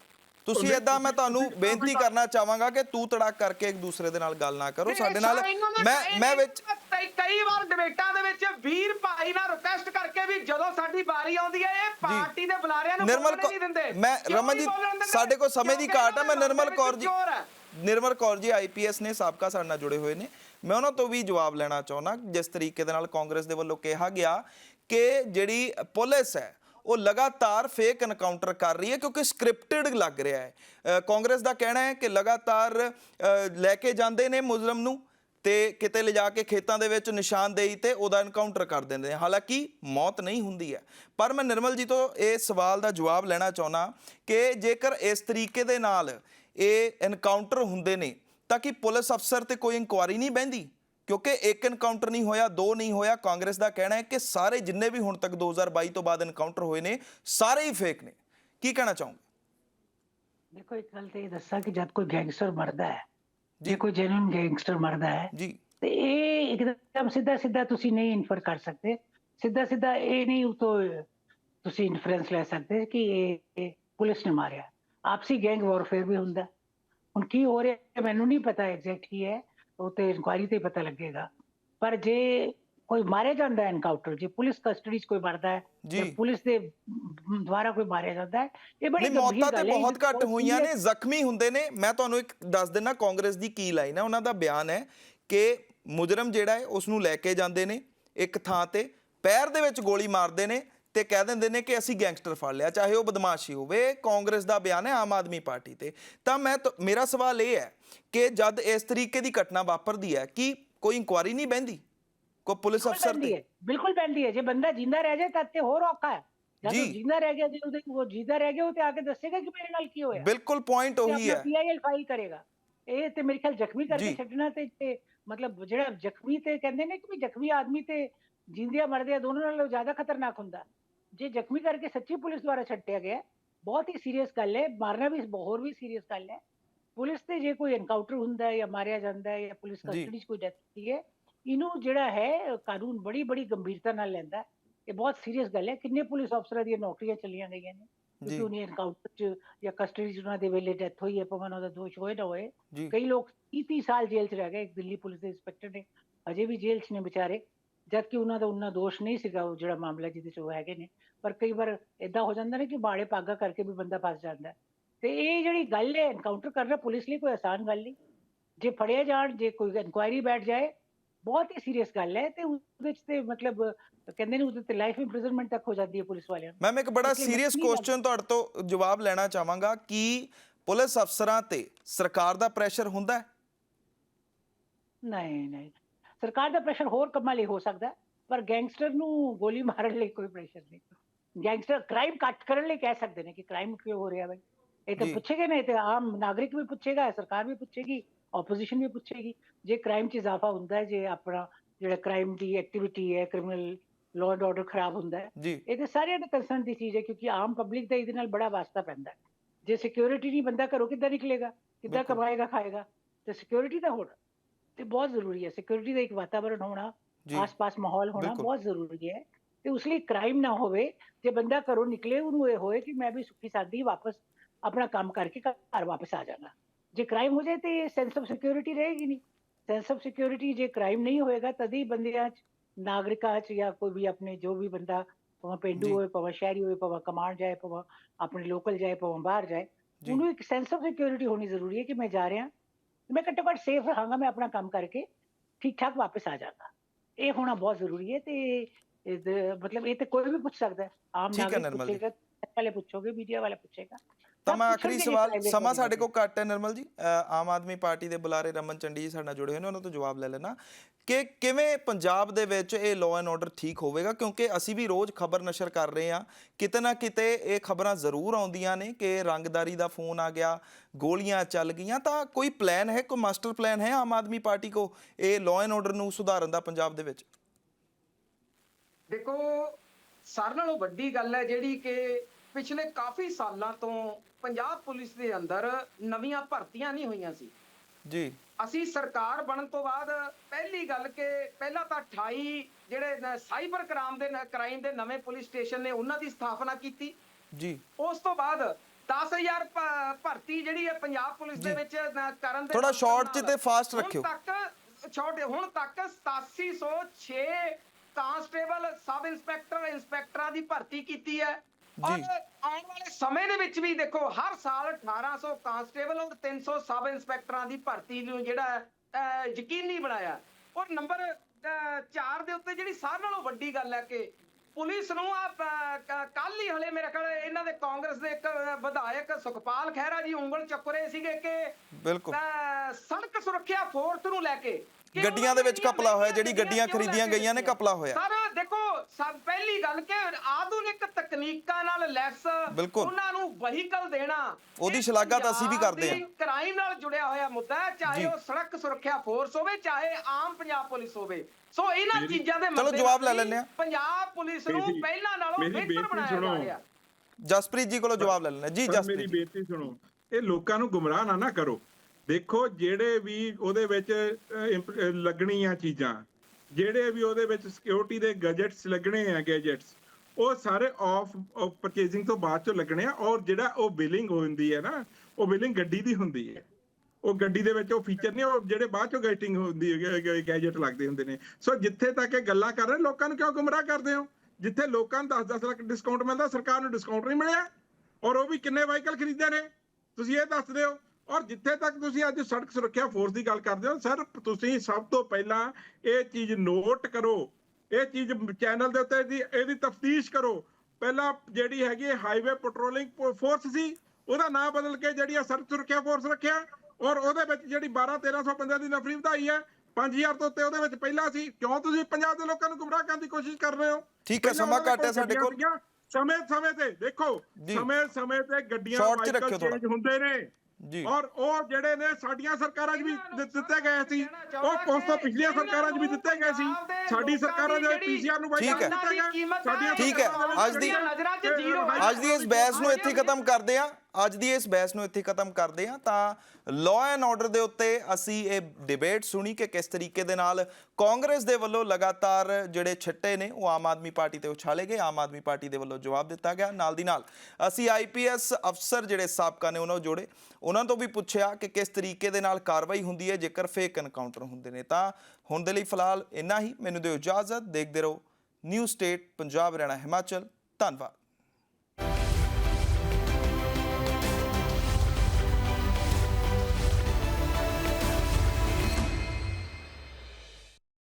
ਤੁਸੀਂ ਏਦਾਂ ਮੈਂ ਤੁਹਾਨੂੰ ਬੇਨਤੀ ਕਰਨਾ ਚਾਹਾਂਗਾ ਕਿ ਤੂੰ ਤੜਾਕ ਕਰਕੇ ਇੱਕ ਦੂਸਰੇ ਦੇ ਨਾਲ ਗੱਲ ਨਾ ਕਰੋ ਸਾਡੇ ਨਾਲ ਮੈਂ ਮੈਂ ਵਿੱਚ ਕਈ- ਕਈ ਵਾਰ ਡਿਬੇਟਾਂ ਦੇ ਵਿੱਚ ਵੀਰ ਭਾਈ ਨਾਲ ਰਿਕੁਐਸਟ ਕਰਕੇ ਵੀ ਜਦੋਂ ਸਾਡੀ ਵਾਰੀ ਆਉਂਦੀ ਹੈ ਇਹ ਪਾਰਟੀ ਦੇ ਬੁਲਾਰਿਆਂ ਨੂੰ ਨਿਰਮਲ ਬੋਲਣ ਕੌਰ- ਨਹੀਂ ਦਿੰਦੇ ਮੈਂ ਕਿਉਂ ਰਮਨ ਨਹੀਂ ਜੀ ਬੋਲਣ ਦਿੰਦੇ? ਸਾਡੇ ਕੋਲ ਸਮੇਂ ਦੀ ਕਿਉਂਕਿ ਘਾਟ ਹੈ ਮੈਂ ਇਹਨਾਂ ਦੇ ਨਿਰਮਲ ਵਿੱਚ ਕੌਰ ਜੀ ਜ਼ੋਰ ਹੈ। ਨਿਰਮਲ ਕੌਰ ਜੀ ਆਈਪੀਐਸ ਨੇ ਸਾਬਕਾ ਸਾਡੇ ਨਾਲ ਜੁੜੇ ਹੋਏ ਨੇ। ਮੈਂ ਉਹਨਾਂ ਤੋਂ ਵੀ ਜਵਾਬ ਲੈਣਾ ਚਾਹੁੰਦਾ, ਜਿਸ ਤਰੀਕੇ ਦੇ ਨਾਲ ਕਾਂਗਰਸ ਦੇ ਵੱਲੋਂ ਕਿਹਾ ਗਿਆ ਕਿ ਜਿਹੜੀ ਪੁਲਿਸ ਹੈ, ਉਹ ਲਗਾਤਾਰ ਫੇਕ ਐਨਕਾਊਂਟਰ ਕਰ ਰਹੀ ਹੈ, ਕਿਉਂਕਿ ਸਕ੍ਰਿਪਟਡ ਲੱਗ ਰਿਹਾ ਹੈ। ਕਾਂਗਰਸ ਦਾ ਕਹਿਣਾ ਹੈ ਕਿ ਲਗਾਤਾਰ ਲੈ ਕੇ ਜਾਂਦੇ ਨੇ ਮੁਜਰਮ ਨੂੰ ਤੇ ਕਿਤੇ ਲਿਜਾ ਕੇ ਖੇਤਾਂ ਦੇ ਵਿੱਚ ਨਿਸ਼ਾਨਦੇਹੀ ਤੇ ਉਹਦਾ ਐਨਕਾਊਂਟਰ ਕਰ ਦਿੰਦੇ ਨੇ। ਹਾਲਾਂਕਿ ਮੌਤ ਨਹੀਂ ਹੁੰਦੀ ਹੈ। ਪਰ ਮੈਂ ਨਿਰਮਲ ਜੀ ਤੋਂ ਇਹ ਸਵਾਲ ਦਾ ਜਵਾਬ ਲੈਣਾ ਚਾਹੁੰਦਾ ਕਿ ਜੇਕਰ ਇਸ ਤਰੀਕੇ ਦੇ ਨਾਲ ਇਹ ਐਨਕਾਊਂਟਰ ਹੁੰਦੇ ਨੇ ਤਾਂ ਕਿ ਪੁਲਿਸ ਅਫਸਰ ਤੇ ਕੋਈ ਇਨਕੁਆਰੀ ਨਹੀਂ ਬਹਿੰਦੀ? ਕਿਉਂਕਿ ਇੱਕ ਐਨਕਾਊਂਟਰ ਨਹੀਂ ਹੋਇਆ ਦੋ ਨਹੀਂ ਹੋਇਆ ਕਾਂਗਰਸ ਦਾ ਕਹਿਣਾ ਹੈ ਕਿ ਸਾਰੇ ਜਿੰਨੇ ਵੀ ਹੁਣ ਤੱਕ 2022 ਤੋਂ ਬਾਅਦ ਐਨਕਾਊਂਟਰ ਹੋਏ ਨੇ ਸਾਰੇ ਹੀ ਫੇਕ ਨੇ। ਕੀ ਕਹਿਣਾ ਚਾਹੋਗੇ? ਦੇਖੋ ਇੱਕ ਗੱਲ ਤੇ ਇਹ ਦੱਸਾਂ ਕਿ ਜਦ ਕੋਈ ਗੈਂਗਸਟਰ ਮਰਦਾ ਹੈ ਜੀ। ਕੋਈ ਜੈਨੂਇਨ ਗੈਂਗਸਟਰ ਮਰਦਾ ਹੈ ਜੀ। ਤੇ ਇਹ ਇੱਕਦਮ ਸਿੱਧਾ ਸਿੱਧਾ ਤੁਸੀਂ ਨਹੀਂ ਇਨਫਰ ਕਰ ਸਕਦੇ। ਸਿੱਧਾ ਸਿੱਧਾ ਇਹ ਨਹੀਂ ਉਤੋਂ ਤੁਸੀਂ ਇਨਫਰੈਂਸ ਲੈ ਸਕਦੇ ਕਿ ਇਹ ਪੁਲਿਸ ਨੇ ਮਾਰਿਆ। ਆਪਸੀ ਗੈਂਗ ਵਾਰਫੇਅਰ ਵੀ ਹੁੰਦਾ। ਹੁਣ ਕੀ ਹੋ ਰਿਹਾ ਮੈਨੂੰ ਨਹੀਂ ਪਤਾ ਐਗਜ਼ੈਕਟ ਕੀ ਹੈ ਉਹ ਤੇ ਇਨਕੁਆਇਰੀ ਤੇ ਪਤਾ ਲੱਗੇਗਾ। ਪਰ ਜੇ ਕੋਈ ਮਾਰਿਆ ਜਾਂਦਾ ਹੈ ਐਨਕਾਊਂਟਰ ਜੇ ਪੁਲਿਸ ਕਸਟਡੀ 'ਚ ਕੋਈ ਮਰਦਾ ਹੈ ਜੀ। ਪੁਲਿਸ ਦੇ ਦੁਆਰਾ ਕੋਈ ਮਾਰਿਆ ਜਾਂਦਾ ਹੈ ਇਹ ਬੜੀ ਗੰਭੀਰ ਮੌਤਾਂ ਤੇ ਗੱਲ ਹੈ। ਬਹੁਤ ਘੱਟ ਹੋਈਆਂ ਨੇ ਜ਼ਖਮੀ ਹੁੰਦੇ ਨੇ। ਮੈਂ ਤੁਹਾਨੂੰ ਇੱਕ ਦੱਸ ਦਿੰਨਾ ਕਾਂਗਰਸ ਦੀ ਕੀ ਲਾਈਨ ਹੈ ਉਹਨਾਂ ਦਾ ਬਿਆਨ ਹੈ ਕਿ ਮੁਜਰਮ ਜਿਹੜਾ ਹੈ ਉਸ ਨੂੰ ਲੈ ਕੇ ਜਾਂਦੇ ਨੇ ਇੱਕ ਥਾਂ ਤੇ ਪੈਰ ਦੇ ਵਿੱਚ ਗੋਲੀ ਮਾਰਦੇ ਨੇ ਤੇ ਕਹਿ ਦਿੰਦੇ ਨੇ ਕਿ ਅਸੀਂ ਗੈਂਗਸਟਰ ਫੜ ਲਿਆ ਚਾਹੇ ਉਹ ਬਦਮਾਸ਼ੀ ਹੋਵੇ ਕਾਂਗਰਸ ਦਾ ਬਿਆਨ ਹੈ ਆਮ ਆਦਮੀ ਪਾਰਟੀ ਤੇ। ਤਾਂ ਮੈਂ ਮੇਰਾ ਸਵਾਲ ਇਹ ਹੈ ਕਿ ਜਦ ਇਸ ਤਰੀਕੇ ਦੀ ਘਟਨਾ ਵਾਪਰਦੀ ਹੈ ਕਿ ਕੋਈ ਇਨਕੁਆਰੀ ਨਹੀਂ ਬਹਿੰਦੀ? ਕੋਈ ਪੁਲਿਸ ਅਫਸਰ ਤੇ? ਬਿਲਕੁਲ ਪੈਂਦੀ ਹੈ। ਜੇ ਬੰਦਾ ਜਿੰਦਾ ਰਹਿ ਜਾਏ ਤਾਂ ਤੇ ਹੋਰ ਔਖਾ ਹੈ। ਜਦ ਜਿੰਦਾ ਰਹਿ ਗਿਆ ਜੇ ਉਹਦੇ ਉਹ ਜਿੰਦਾ ਰਹਿ ਗਿਆ ਉਹ ਤੇ ਆ ਕੇ ਦੱਸੇਗਾ ਕਿ ਮੇਰੇ ਨਾਲ ਕੀ ਹੋਇਆ। ਬਿਲਕੁਲ ਪੁਆਇੰਟ ਉਹੀ ਹੈ। ਪੀਆਈਐਲ ਫਾਈਲ ਕਰੇਗਾ। ਇਹ ਤੇ ਮੇਰੇ ਖਿਆਲ ਜ਼ਖਮੀ ਕਰਕੇ। ਛੱਡਣਾ ਤੇ ਤੇ ਮਤਲਬ ਜਿਹੜਾ ਜ਼ਖਮੀ ਤੇ ਕਹਿੰਦੇ ਨੇ ਕਿ ਵੀ ਜ਼ਖਮੀ ਆਦਮੀ ਤੇ ਜਿੰਦਿਆਂ ਮਰਦਿਆਂ ਦੋਨੋਂ ਨਾਲੋਂ ਜ਼ਿਆਦਾ ਖਤਰਨਾਕ ਹੁੰਦਾ। ਜੇ ਜ਼ਖਮੀ ਕਰਕੇ ਸੱਚੀ ਪੁਲਿਸ ਦੁਆਰਾ ਛੱਡਿਆ ਗਿਆ ਬਹੁਤ ਹੀ ਸੀਰੀਅਸ ਗੱਲ ਹੈ ਮਾਰਨਾ ਵੀ ਹੋਰ ਵੀ ਸੀਰੀਅਸ ਗੱਲ ਹੈ। ਪੁਲਿਸ ਤੇ ਜੇ ਕੋਈ ਐਨਕਾਊਂਟਰ ਹੁੰਦਾ ਹੈ ਜਾਂ ਮਾਰਿਆ ਜਾਂਦਾ ਹੈ ਜਾਂ ਪੁਲਿਸ। ਕਸਟਡੀ 'ਚ ਕੋਈ ਡੈਥ ਹੁੰਦੀ ਹੈ ਇਹਨੂੰ ਜਿਹੜਾ ਹੈ ਕਾਨੂੰਨ ਬੜੀ ਬੜੀ ਗੰਭੀਰਤਾ ਨਾਲ ਲੈਂਦਾ। ਇਹ ਬਹੁਤ ਸੀਰੀਅਸ ਗੱਲ ਹੈ ਕਿੰਨੇ ਪੁਲਿਸ ਅਫਸਰਾਂ ਦੀਆਂ ਨੌਕਰੀਆਂ ਚਲੀਆਂ ਗਈਆਂ ਨੇ। ਕਿਉਂਕਿ ਉਹਨੇ ਐਨਕਾਊਂਟਰ 'ਚ ਜਾਂ ਕਸਟਡੀ 'ਚ ਉਹਨਾਂ ਦੇ ਵੇਲੇ ਡੈਥ ਹੋਈ ਹੈ ਭਾਵੇਂ ਉਹਨਾਂ ਦਾ ਦੋਸ਼ ਹੋਏ ਨਾ ਹੋਏ। ਕਈ ਲੋਕ 30 30 ਸਾਲ ਜੇਲ੍ਹ 'ਚ ਰਹਿ ਗਏ ਇੱਕ ਦਿੱਲੀ ਪੁਲਿਸ ਦੇ ਇੰਸਪੈਕਟਰ ਨੇ। ਅਜੇ ਵੀ ਜੇਲ੍ਹ 'ਚ ਨੇ ਵਿਚਾਰੇ। ਜਦ ਕਿ ਉਹਨਾਂ ਦਾ ਉਹਨਾਂ ਦੋਸ਼ ਨਹੀਂ ਸੀਗਾ ਉਹ ਜਿਹੜਾ ਮਾਮਲਾ ਜਿਹਦੇ 'ਚ ਉਹ ਹੈਗੇ ਨੇ ਪਰ ਕਈ ਵਾਰ ਇਦਾਂ ਹੋ ਜਾਂਦਾ ਨੇ ਕਿ ਬਾੜੇ ਪਾਗਾ ਕਰਕੇ ਵੀ ਬੰਦਾ ਫਸ ਜਾਂਦਾ। ਤੇ ਇਹ ਜਿਹੜੀ ਗੱਲ ਹੈ ਐਨਕਾਊਂਟਰ ਕਰਨਾ ਪੁਲਿਸ ਲਈ ਕੋਈ ਆਸਾਨ ਗੱਲ ਨਹੀਂ। ਜੇ ਫੜਿਆ ਜਾਣ ਜੇ ਕੋਈ ਇਨਕੁਆਇਰੀ ਬੈਠ ਜਾਏ ਬਹੁਤ ਹੀ ਸੀਰੀਅਸ ਗੱਲ ਹੈ ਤੇ ਉਹਦੇ 'ਚ ਤੇ ਮਤਲਬ ਕਹਿੰਦੇ ਨੇ ਉਹਦੇ ਤੇ ਲਾਈਫ ਇੰਪ੍ਰਿਜ਼ਨਮੈਂਟ ਤੱਕ ਹੋ ਜਾਂਦੀ ਹੈ ਪੁਲਿਸ ਵਾਲਿਆਂ ਨੂੰ। ਮੈਮ ਇੱਕ ਬੜਾ ਸੀਰੀਅਸ ਕੁਐਸਚਨ ਤੁਹਾਡੇ ਤੋਂ ਜਵਾਬ ਲੈਣਾ ਚਾਹਾਂਗਾ ਕਿ ਪੁਲਿਸ ਅਫਸਰਾਂ ਤੇ ਸਰਕਾਰ ਦਾ ਪ੍ਰੈਸ਼ਰ ਹੁੰਦਾ ਹੈ? ਨਹੀਂ ਨਹੀਂ। ਸਰਕਾਰ ਦਾ ਪ੍ਰੈਸ਼ਰ ਹੋਰ ਕੰਮਾਂ ਲਈ ਹੋ ਸਕਦਾ ਪਰ ਗੈਂਗਸਟਰ ਨੂੰ ਗੋਲੀ ਮਾਰਨ ਲਈ ਕੋਈ ਪ੍ਰੈਸ਼ਰ ਨਹੀਂ। ਗੈਂਗਸਟਰ ਕ੍ਰਾਈਮ ਘੱਟ ਕਰਨ ਲਈ ਕਹਿ ਸਕਦੇ ਨੇ ਕਿ ਕ੍ਰਾਈਮ ਕਿਉਂ ਹੋ ਰਿਹਾ ਬਈ ਇਹ ਤਾਂ। ਪੁੱਛੇਗੇ ਨਹੀਂ ਤੇ ਆਮ ਨਾਗਰਿਕ ਵੀ ਪੁੱਛੇਗਾ ਸਰਕਾਰ ਵੀ ਪੁੱਛੇਗੀ ਆਪੋਜੀਸ਼ਨ ਵੀ ਪੁੱਛੇਗੀ। ਜੇ ਕ੍ਰਾਈਮ 'ਚ ਇਜ਼ਾਫਾ ਹੁੰਦਾ ਹੈ ਜੇ ਆਪਣਾ ਜਿਹੜਾ ਕ੍ਰਾਈਮ ਦੀ ਐਕਟੀਵਿਟੀ ਹੈ ਕ੍ਰਿਮੀਨਲ ਲਾਅ ਐਂਡ ਆਰਡਰ ਖਰਾਬ ਹੁੰਦਾ ਹੈ ਇਹ ਤੇ ਸਾਰਿਆਂ ਦੇ ਕੰਸਰਨ ਦੀ ਚੀਜ਼ ਹੈ ਕਿਉਂਕਿ ਆਮ ਪਬਲਿਕ ਦਾ ਇਹਦੇ ਨਾਲ ਬੜਾ ਵਾਸਤਾ ਪੈਂਦਾ ਹੈ। ਜੇ ਸਿਕਿਉਰਿਟੀ ਨਹੀਂ ਬੰਦਾ ਘਰੋਂ ਕਿੱਦਾਂ ਨਿਕਲੇਗਾ ਕਿੱਦਾਂ। ਕਮਾਏਗਾ ਖਾਏਗਾ ਤੇ ਸਿਕਿਉਰਿਟੀ ਦਾ ਹੋਣਾ ਤੇ ਬਹੁਤ ਜ਼ਰੂਰੀ ਹੈ ਸਿਕਿਉਰਿਟੀ ਦਾ ਇੱਕ ਵਾਤਾਵਰਣ ਹੋਣਾ ਆਸ-ਪਾਸ ਮਾਹੌਲ ਹੋਣਾ। ਬਹੁਤ ਜ਼ਰੂਰੀ ਹੈ ਤੇ ਉਸ ਲਈ ਕ੍ਰਾਈਮ ਨਾ ਹੋਵੇ ਜੇ ਬੰਦਾ ਘਰੋਂ ਨਿਕਲੇ ਉਹਨੂੰ ਇਹ ਹੋਏ ਕਿ ਮੈਂ ਵੀ ਸੁਖੀ ਸਾਦੀ ਵਾਪਸ ਆਪਣਾ ਕੰਮ ਕਰਕੇ ਘਰ ਵਾਪਸ ਆ ਜਾਣਾ ਜੇ ਕ੍ਰਾਈਮ ਹੋ ਜਾਏ ਤੇ ਸੈਂਸ ਆਫ ਸਿਕਿਉਰਿਟੀ ਰਹੇਗੀ ਨਹੀਂ ਸੈਂਸ ਆਫ ਸਿਕਿਉਰਿਟੀ ਜੇ ਕ੍ਰਾਈਮ ਨਹੀਂ ਹੋਏਗਾ ਤਦ ਹੀ ਬੰਦਿਆਂ 'ਚ ਨਾਗਰਿਕਾਂ 'ਚ ਜਾਂ ਕੋਈ ਵੀ ਆਪਣੇ ਜੋ ਵੀ ਬੰਦਾ ਭਾਵੇਂ। ਪਿੰਡੂ ਹੋਵੇ ਭਾਵੇਂ ਸ਼ਹਿਰੀ ਹੋਵੇ ਭਾਵੇਂ ਕਮਾਂਡ ਜਾਏ ਭਾਵੇਂ ਆਪਣੇ ਲੋਕਲ ਜਾਏ ਭਾਵੇਂ ਬਾਹਰ ਜਾਏ ਉਹਨੂੰ ਇੱਕ ਸੈਂਸ ਆਫ ਸਿਕਿਉਰਿਟੀ ਹੋਣੀ ਜ਼ਰੂਰੀ ਹੈ ਕਿ ਮੈਂ ਜਾ ਰਿਹਾ ਮੈਂ ਘੱਟੋ ਘੱਟ ਸੇਫ ਰਹਾਂਗਾ ਮੈਂ ਆਪਣਾ ਕੰਮ ਕਰਕੇ ਠੀਕ ਠਾਕ ਵਾਪਸ ਆ ਜਾਗਾ ਇਹ ਹੋਣਾ ਬਹੁਤ ਜ਼ਰੂਰੀ ਹੈ ਤੇ ਮਤਲਬ ਇਹ ਤੇ ਕੋਈ ਵੀ ਪੁੱਛ ਸਕਦਾ ਆਮ ਨਾਗਰਿਕ। ਪੁੱਛੇਗਾ ਵਾਲੇ ਪੁੱਛੋਗੇ ਮੀਡੀਆ ਵਾਲਾ ਪੁੱਛੇਗਾ। ਤਾਂ ਮੈਂ ਆਖਰੀ ਸਵਾਲ ਸਮਾਂ ਸਾਡੇ ਕੋਲ ਘੱਟ ਹੈ ਨਿਰਮਲ ਜੀ। ਆਮ ਆਦਮੀ ਪਾਰਟੀ ਦੇ ਬੁਲਾਰੇ ਰਮਨ ਚੰਡੀ ਜੀ ਸਾਡੇ ਨਾਲ ਜੁੜੇ ਹੋਏ ਨੇ ਉਹਨਾਂ ਤੋਂ ਜਵਾਬ ਲੈ ਲੈਣਾ ਕਿ ਕਿਵੇਂ ਪੰਜਾਬ ਦੇ ਵਿੱਚ ਇਹ ਲਾਅ ਐਂਡ ਆਰਡਰ ਠੀਕ ਹੋਵੇਗਾ? ਕਿਉਂਕਿ ਅਸੀਂ ਵੀ ਰੋਜ਼ ਖਬਰ ਨਸ਼ਰ ਕਰ ਰਹੇ ਹਾਂ। ਕਿਤੇ ਨਾ ਕਿਤੇ ਇਹ ਖਬਰਾਂ ਜ਼ਰੂਰ ਆਉਂਦੀਆਂ ਨੇ ਕਿ ਰੰਗਦਾਰੀ ਦਾ ਫੋਨ ਆ ਗਿਆ ਗੋਲੀਆਂ ਚੱਲ ਗਈਆਂ। ਤਾਂ ਕੋਈ ਪਲਾਨ ਹੈ? ਕੋਈ ਮਾਸਟਰ ਪਲਾਨ ਹੈ ਆਮ ਆਦਮੀ ਪਾਰਟੀ ਕੋ ਇਹ ਲਾਅ ਐਂਡ ਆਰਡਰ ਨੂੰ ਸੁਧਾਰਨ ਦਾ ਪੰਜਾਬ ਦੇ ਵਿੱਚ? ਦੇਖੋ ਸਾਰਿਆਂ ਨਾਲੋਂ ਵੱਡੀ ਗੱਲ ਹੈ ਜਿਹੜੀ ਕਿ ਪਿਛਲੇ ਕਾਫੀ ਸਾਲਾਂ ਤੋਂ ਪੰਜਾਬ ਪੁਲਿਸ ਦੇ ਅੰਦਰ ਨਵੀਆਂ ਭਰਤੀਆਂ ਨਹੀਂ ਹੋਈਆਂ ਸੀ। ਜੀ। ਅਸੀਂ ਸਰਕਾਰ ਬਣਨ ਤੋਂ ਬਾਅਦ ਪਹਿਲੀ ਗੱਲ ਕਿ ਪਹਿਲਾਂ ਤਾਂ 28 ਜਿਹੜੇ ਸਾਈਬਰ ਕ੍ਰਾਈਮ ਦੇ ਕ੍ਰਾਈਮ ਦੇ ਨਵੇਂ ਪੁਲਿਸ ਸਟੇਸ਼ਨ ਨੇ ਉਹਨਾਂ ਦੀ ਸਥਾਪਨਾ ਕੀਤੀ। ਜੀ। ਉਸ ਤੋਂ ਬਾਅਦ 10000 ਭ- ਭਰਤੀ ਜਿਹੜੀ ਹੈ ਪੰਜਾਬ ਪੁਲਿਸ ਦੇ। ਵਿੱਚ ਕਰਨ ਦੇ ਨਾਲ- short 'ਚ ਤੇ ਹੁਣ ਰੱਖਿਓ। ਤੱਕ ਛੋਟੇ ਹੁਣ ਤੱਕ 8706 ਕਾਂਸਟੇਬਲ ਸਬ ਇੰਸਪੈਕਟਰ ਇੰਸਪੈਕਟਰਾਂ ਦੀ ਭਰਤੀ ਕੀਤੀ ਹੈ। ਔਰ ਆਉਣ ਵਾਲੇ ਸਮੇਂ ਦੇ ਵਿੱਚ ਵੀ ਦੇਖੋ ਹਰ ਸਾਲ 1800 ਕਾਂਸਟੇਬਲ ਔਰ 300 ਸਬ ਇੰਸਪੈਕਟਰਾਂ ਦੀ ਭਰਤੀ ਨੂੰ ਜਿਹੜਾ ਅਹ, ਯਕੀਨੀ ਬਣਾਇਆ। ਔਰ ਨੰਬਰ 4 ਦੇ ਉੱਤੇ ਜਿਹੜੀ ਸਾਰਿਆਂ ਨਾਲੋਂ ਵੱਡੀ ਗੱਲ ਹੈ ਕਿ ਪੁਲਿਸ ਨੂੰ ਆ ਕੱਲ ਹੀ ਹਲੇ ਮੇਰੇ ਖਿਆਲ ਇਹਨਾਂ ਦੇ ਕਾਂਗਰਸ ਦੇ ਇੱਕ ਵਿਧਾਇਕ ਸੁਖਪਾਲ ਖਹਿਰਾ ਜੀ ਉਂਗਲ ਚੱਕ ਰਹੇ ਸੀਗੇ ਕਿ ਬਿਲਕੁਲ ਸੜਕ ਸੁਰੱਖਿਆ ਫੋਰਸ ਨੂੰ ਲੈ ਕੇ ਗੱਡੀਆਂ ਦੇ ਵਿੱਚ ਘਪਲਾ ਹੋਇਆ, ਜਿਹੜੀ ਗੱਡੀਆਂ ਖਰੀਦੀਆਂ ਗਈਆਂ ਨੇ? ਘਪਲਾ ਹੋਇਆ। ਸਰ ਦੇਖੋ ਸਭ ਪਹਿਲੀ ਗੱਲ ਕਿ ਆਧੁਨਿਕ ਤਕਨੀਕਾਂ ਨਾਲ ਲੈਸ। ਉਹਨਾਂ ਨੂੰ ਵਹੀਕਲ ਦੇਣਾ ਉਹਦੀ ਸ਼ਲਾਘਾ ਤਾਂ ਅਸੀਂ ਵੀ ਕਰਦੇ ਹਾਂ। ਕ੍ਰਾਈਮ ਨਾਲ ਜੁੜਿਆ ਹੋਇਆ ਮੁੱਦਾ। ਚਾਹੇ ਉਹ ਸੜਕ ਸੁਰੱਖਿਆ ਫੋਰਸ ਹੋਵੇ ਚਾਹੇ ਆਮ ਪੰਜਾਬ ਪੁਲਿਸ ਹੋਵੇ ਸੋ ਇਹਨਾਂ ਮੇਰੀ- ਚੀਜ਼ਾਂ ਦੇ ਚਲੋ ਜਵਾਬ ਲੈ ਲੈਂਦੇ ਹਾਂ। ਪੰਜਾਬ ਪੁਲਿਸ ਨੂੰ ਮੇਰੀ- ਪਹਿਲਾਂ ਨਾਲੋਂ ਮੇਰੀ ਬਿਹਤਰ ਬਣਾਇਆ। ਜਾ ਰਿਹਾ ਜਸਪ੍ਰੀਤ ਜੀ ਕੋਲੋਂ ਜਵਾਬ ਲੈ ਲੈਣਾ ਜੀ ਪਰ ਮੇਰੀ ਜਸਪ੍ਰੀਤ ਜੀ। ਬੇਨਤੀ ਸੁਣੋ ਇਹ ਲੋਕਾਂ ਨੂੰ ਗੁੰਮਰਾਹ ਨਾ ਨਾ ਕਰੋ ਦੇਖੋ ਜਿਹੜੇ ਵੀ ਉਹਦੇ ਵਿੱਚ ਲੱਗਣੀਆਂ ਚੀਜ਼ਾਂ ਜਿਹੜੇ ਵੀ ਉਹਦੇ ਵਿੱਚ ਸਿਕਿਉਰਿਟੀ ਦੇ ਗੈਜਟਸ ਲੱਗਣੇ ਆ ਗੈਜਟਸ ਉਹ ਸਾਰੇ ਆਫ ਪਰਚੇਸਿੰਗ ਤੋਂ ਬਾਅਦ ਚੋਂ ਲੱਗਣੇ ਆ ਔਰ ਜਿਹੜਾ ਉਹ ਬਿਲਿੰਗ ਹੁੰਦੀ ਹੈ ਨਾ ਉਹ ਬਿਲਿੰਗ ਗੱਡੀ ਦੀ ਹੁੰਦੀ ਹੈ ਉਹ ਗੱਡੀ ਦੇ ਵਿੱਚ ਉਹ ਫੀਚਰ ਨਹੀਂ, ਉਹ ਜਿਹੜੇ ਬਾਅਦ ਚੋਂ ਗੈਟਿੰਗ ਹੁੰਦੀ ਹੈ ਗੈਜਟ ਲੱਗਦੇ ਹੁੰਦੇ ਨੇ। ਸੋ ਜਿੱਥੇ ਤੱਕ ਇਹ ਗੱਲਾਂ ਕਰ ਰਹੇ, ਲੋਕਾਂ ਨੂੰ ਕਿਉਂ ਗੁੰਮਰਾਹ ਕਰਦੇ ਹੋ? ਜਿੱਥੇ ਲੋਕਾਂ ਨੂੰ 10-10 ਲੱਖ ਡਿਸਕਾਊਂਟ ਮਿਲਦਾ, ਸਰਕਾਰ ਨੂੰ ਡਿਸਕਾਊਂਟ ਨਹੀਂ ਮਿਲਿਆ, ਔਰ ਉਹ ਵੀ ਕਿੰਨੇ ਵਾਹੀਕਲ ਖਰੀਦੇ ਨੇ? ਤੁਸੀਂ ਇਹ ਦੱਸ ਦਿਓ ਔਰ ਜਿੱਥੇ ਤੱਕ ਤੁਸੀਂ ਅੱਜ ਸੜਕ ਸੁਰੱਖਿਆ ਫੋਰਸ ਦੀ ਗੱਲ ਕਰਦੇ ਹੋ, ਸਰ, ਤੁਸੀਂ ਸਭ ਤੋਂ ਪਹਿਲਾਂ ਇਹ ਚੀਜ਼ ਨੋਟ ਕਰੋ। ਇਹ ਚੀਜ਼ ਚੈਨਲ ਦੇ ਉੱਤੇ ਇਹਦੀ ਇਹਦੀ ਤਫਤੀਸ਼ ਕਰੋ। ਪਹਿਲਾਂ ਜਿਹੜੀ ਹੈਗੀ ਹਾਈਵੇ ਪੈਟਰੋਲਿੰਗ ਫੋਰਸ ਸੀ, ਉਹਦਾ ਨਾਮ ਬਦਲ ਕੇ ਜਿਹੜੀ ਆ ਸੜਕ ਸੁਰੱਖਿਆ ਫੋਰਸ ਰੱਖਿਆ ਔਰ ਉਹਦੇ ਵਿੱਚ ਜਿਹੜੀ 12 1300 ਬੰਦਿਆਂ ਦੀ ਨਫਰੀ ਵਧਾਈ ਹੈ 5000 ਤੋਂ ਉੱਤੇ ਉਹਦੇ ਵਿੱਚ ਪਹਿਲਾਂ ਸੀ ਕਿਉਂ ਤੁਸੀਂ ਪੰਜਾਬ ਦੇ ਲੋਕਾਂ ਨੂੰ ਗੁੰਮਰਾਹ ਕਰਨ ਦੀ ਕੋਸ਼ਿਸ਼ ਕਰ ਰਹੇ ਹੋ ਠੀਕ ਹੈ, ਸਮਾਂ ਘੱਟ ਹੈ ਸਾਡੇ ਕੋਲ। ਸਮੇਂ ਸਮੇਂ ਤੇ ਦੇਖੋ। ਸਮੇਂ ਸਮੇਂ ਤੇ ਗੱਡੀਆਂ ਥੋੜ੍ਹਾ। ਚੇਂਜ ਹੁੰਦੇ ਨੇ ਜੀ ਔਰ ਉਹ ਜਿਹੜੇ ਨੇ ਸਾਡੀਆਂ ਸਰਕਾਰਾਂ 'ਚ ਵੀ ਦਿੱਤੇ ਗਏ ਸੀ ਉਹ ਉਸ ਤੋਂ ਪਿਛਲੀਆਂ ਸਰਕਾਰਾਂ 'ਚ ਵੀ ਦਿੱਤੇ ਗਏ ਸੀ ਸਾਡੀ ਸਰਕਾਰਾਂ ਦੀ ਪੀਸੀਆਰ ਨੂੰ ਹੈ। ਦਿੱਤਾ ਗਿਆ ਕੀਮਤ ਸਾਡੀਆਂ ਠੀਕ ਹੈ, ਅੱਜ ਦੀ-। ਅੱਜ ਦੀ ਇਸ ਬਹਿਸ ਨੂੰ ਇੱਥੇ ਖਤਮ ਕਰਦੇ ਹਾਂ ਅੱਜ ਦੀ ਇਸ ਬਹਿਸ ਨੂੰ ਇੱਥੇ ਖਤਮ ਕਰਦੇ ਹਾਂ ਤਾਂ ਲਾਅ ਐਂਡ ਆਰਡਰ ਦੇ ਉੱਤੇ ਅਸੀਂ ਇਹ ਡਿਬੇਟ ਸੁਣੀ ਕਿ ਕਿਸ ਤਰੀਕੇ ਦੇ ਨਾਲ ਕਾਂਗਰਸ ਦੇ ਵੱਲੋਂ ਲਗਾਤਾਰ ਜਿਹੜੇ ਛੱਟੇ ਨੇ ਉਹ ਆਮ ਆਦਮੀ ਪਾਰਟੀ ਤੇ ਉਛਾਲੇ ਗਏ, ਆਮ ਆਦਮੀ ਪਾਰਟੀ ਦੇ ਵੱਲੋਂ ਜਵਾਬ ਦਿੱਤਾ ਗਿਆ। ਨਾਲ ਦੀ ਨਾਲ ਅਸੀਂ ਆਈਪੀਐਸ ਅਫਸਰ ਜਿਹੜੇ ਸਾਬਕਾ ਨੇ ਉਹਨਾਂ ਨੂੰ ਜੋੜੇ, ਉਹਨਾਂ ਤੋਂ ਵੀ ਪੁੱਛਿਆ ਕਿ ਕਿਸ ਤਰੀਕੇ ਦੇ ਨਾਲ ਕਾਰਵਾਈ ਹੁੰਦੀ ਹੈ ਜੇਕਰ ਫੇਕ ਐਨਕਾਊਂਟਰ ਹੁੰਦੇ ਨੇ। ਤਾਂ ਹੁਣ ਦੇ ਲਈ ਫਿਲਹਾਲ ਇੰਨਾ ਹੀ। ਮੈਨੂੰ ਦਿਓ ਇਜਾਜ਼ਤ। ਦੇਖਦੇ ਰਹੋ। New state Punjab, Haryana, Himachal. ਧੰਨਵਾਦ।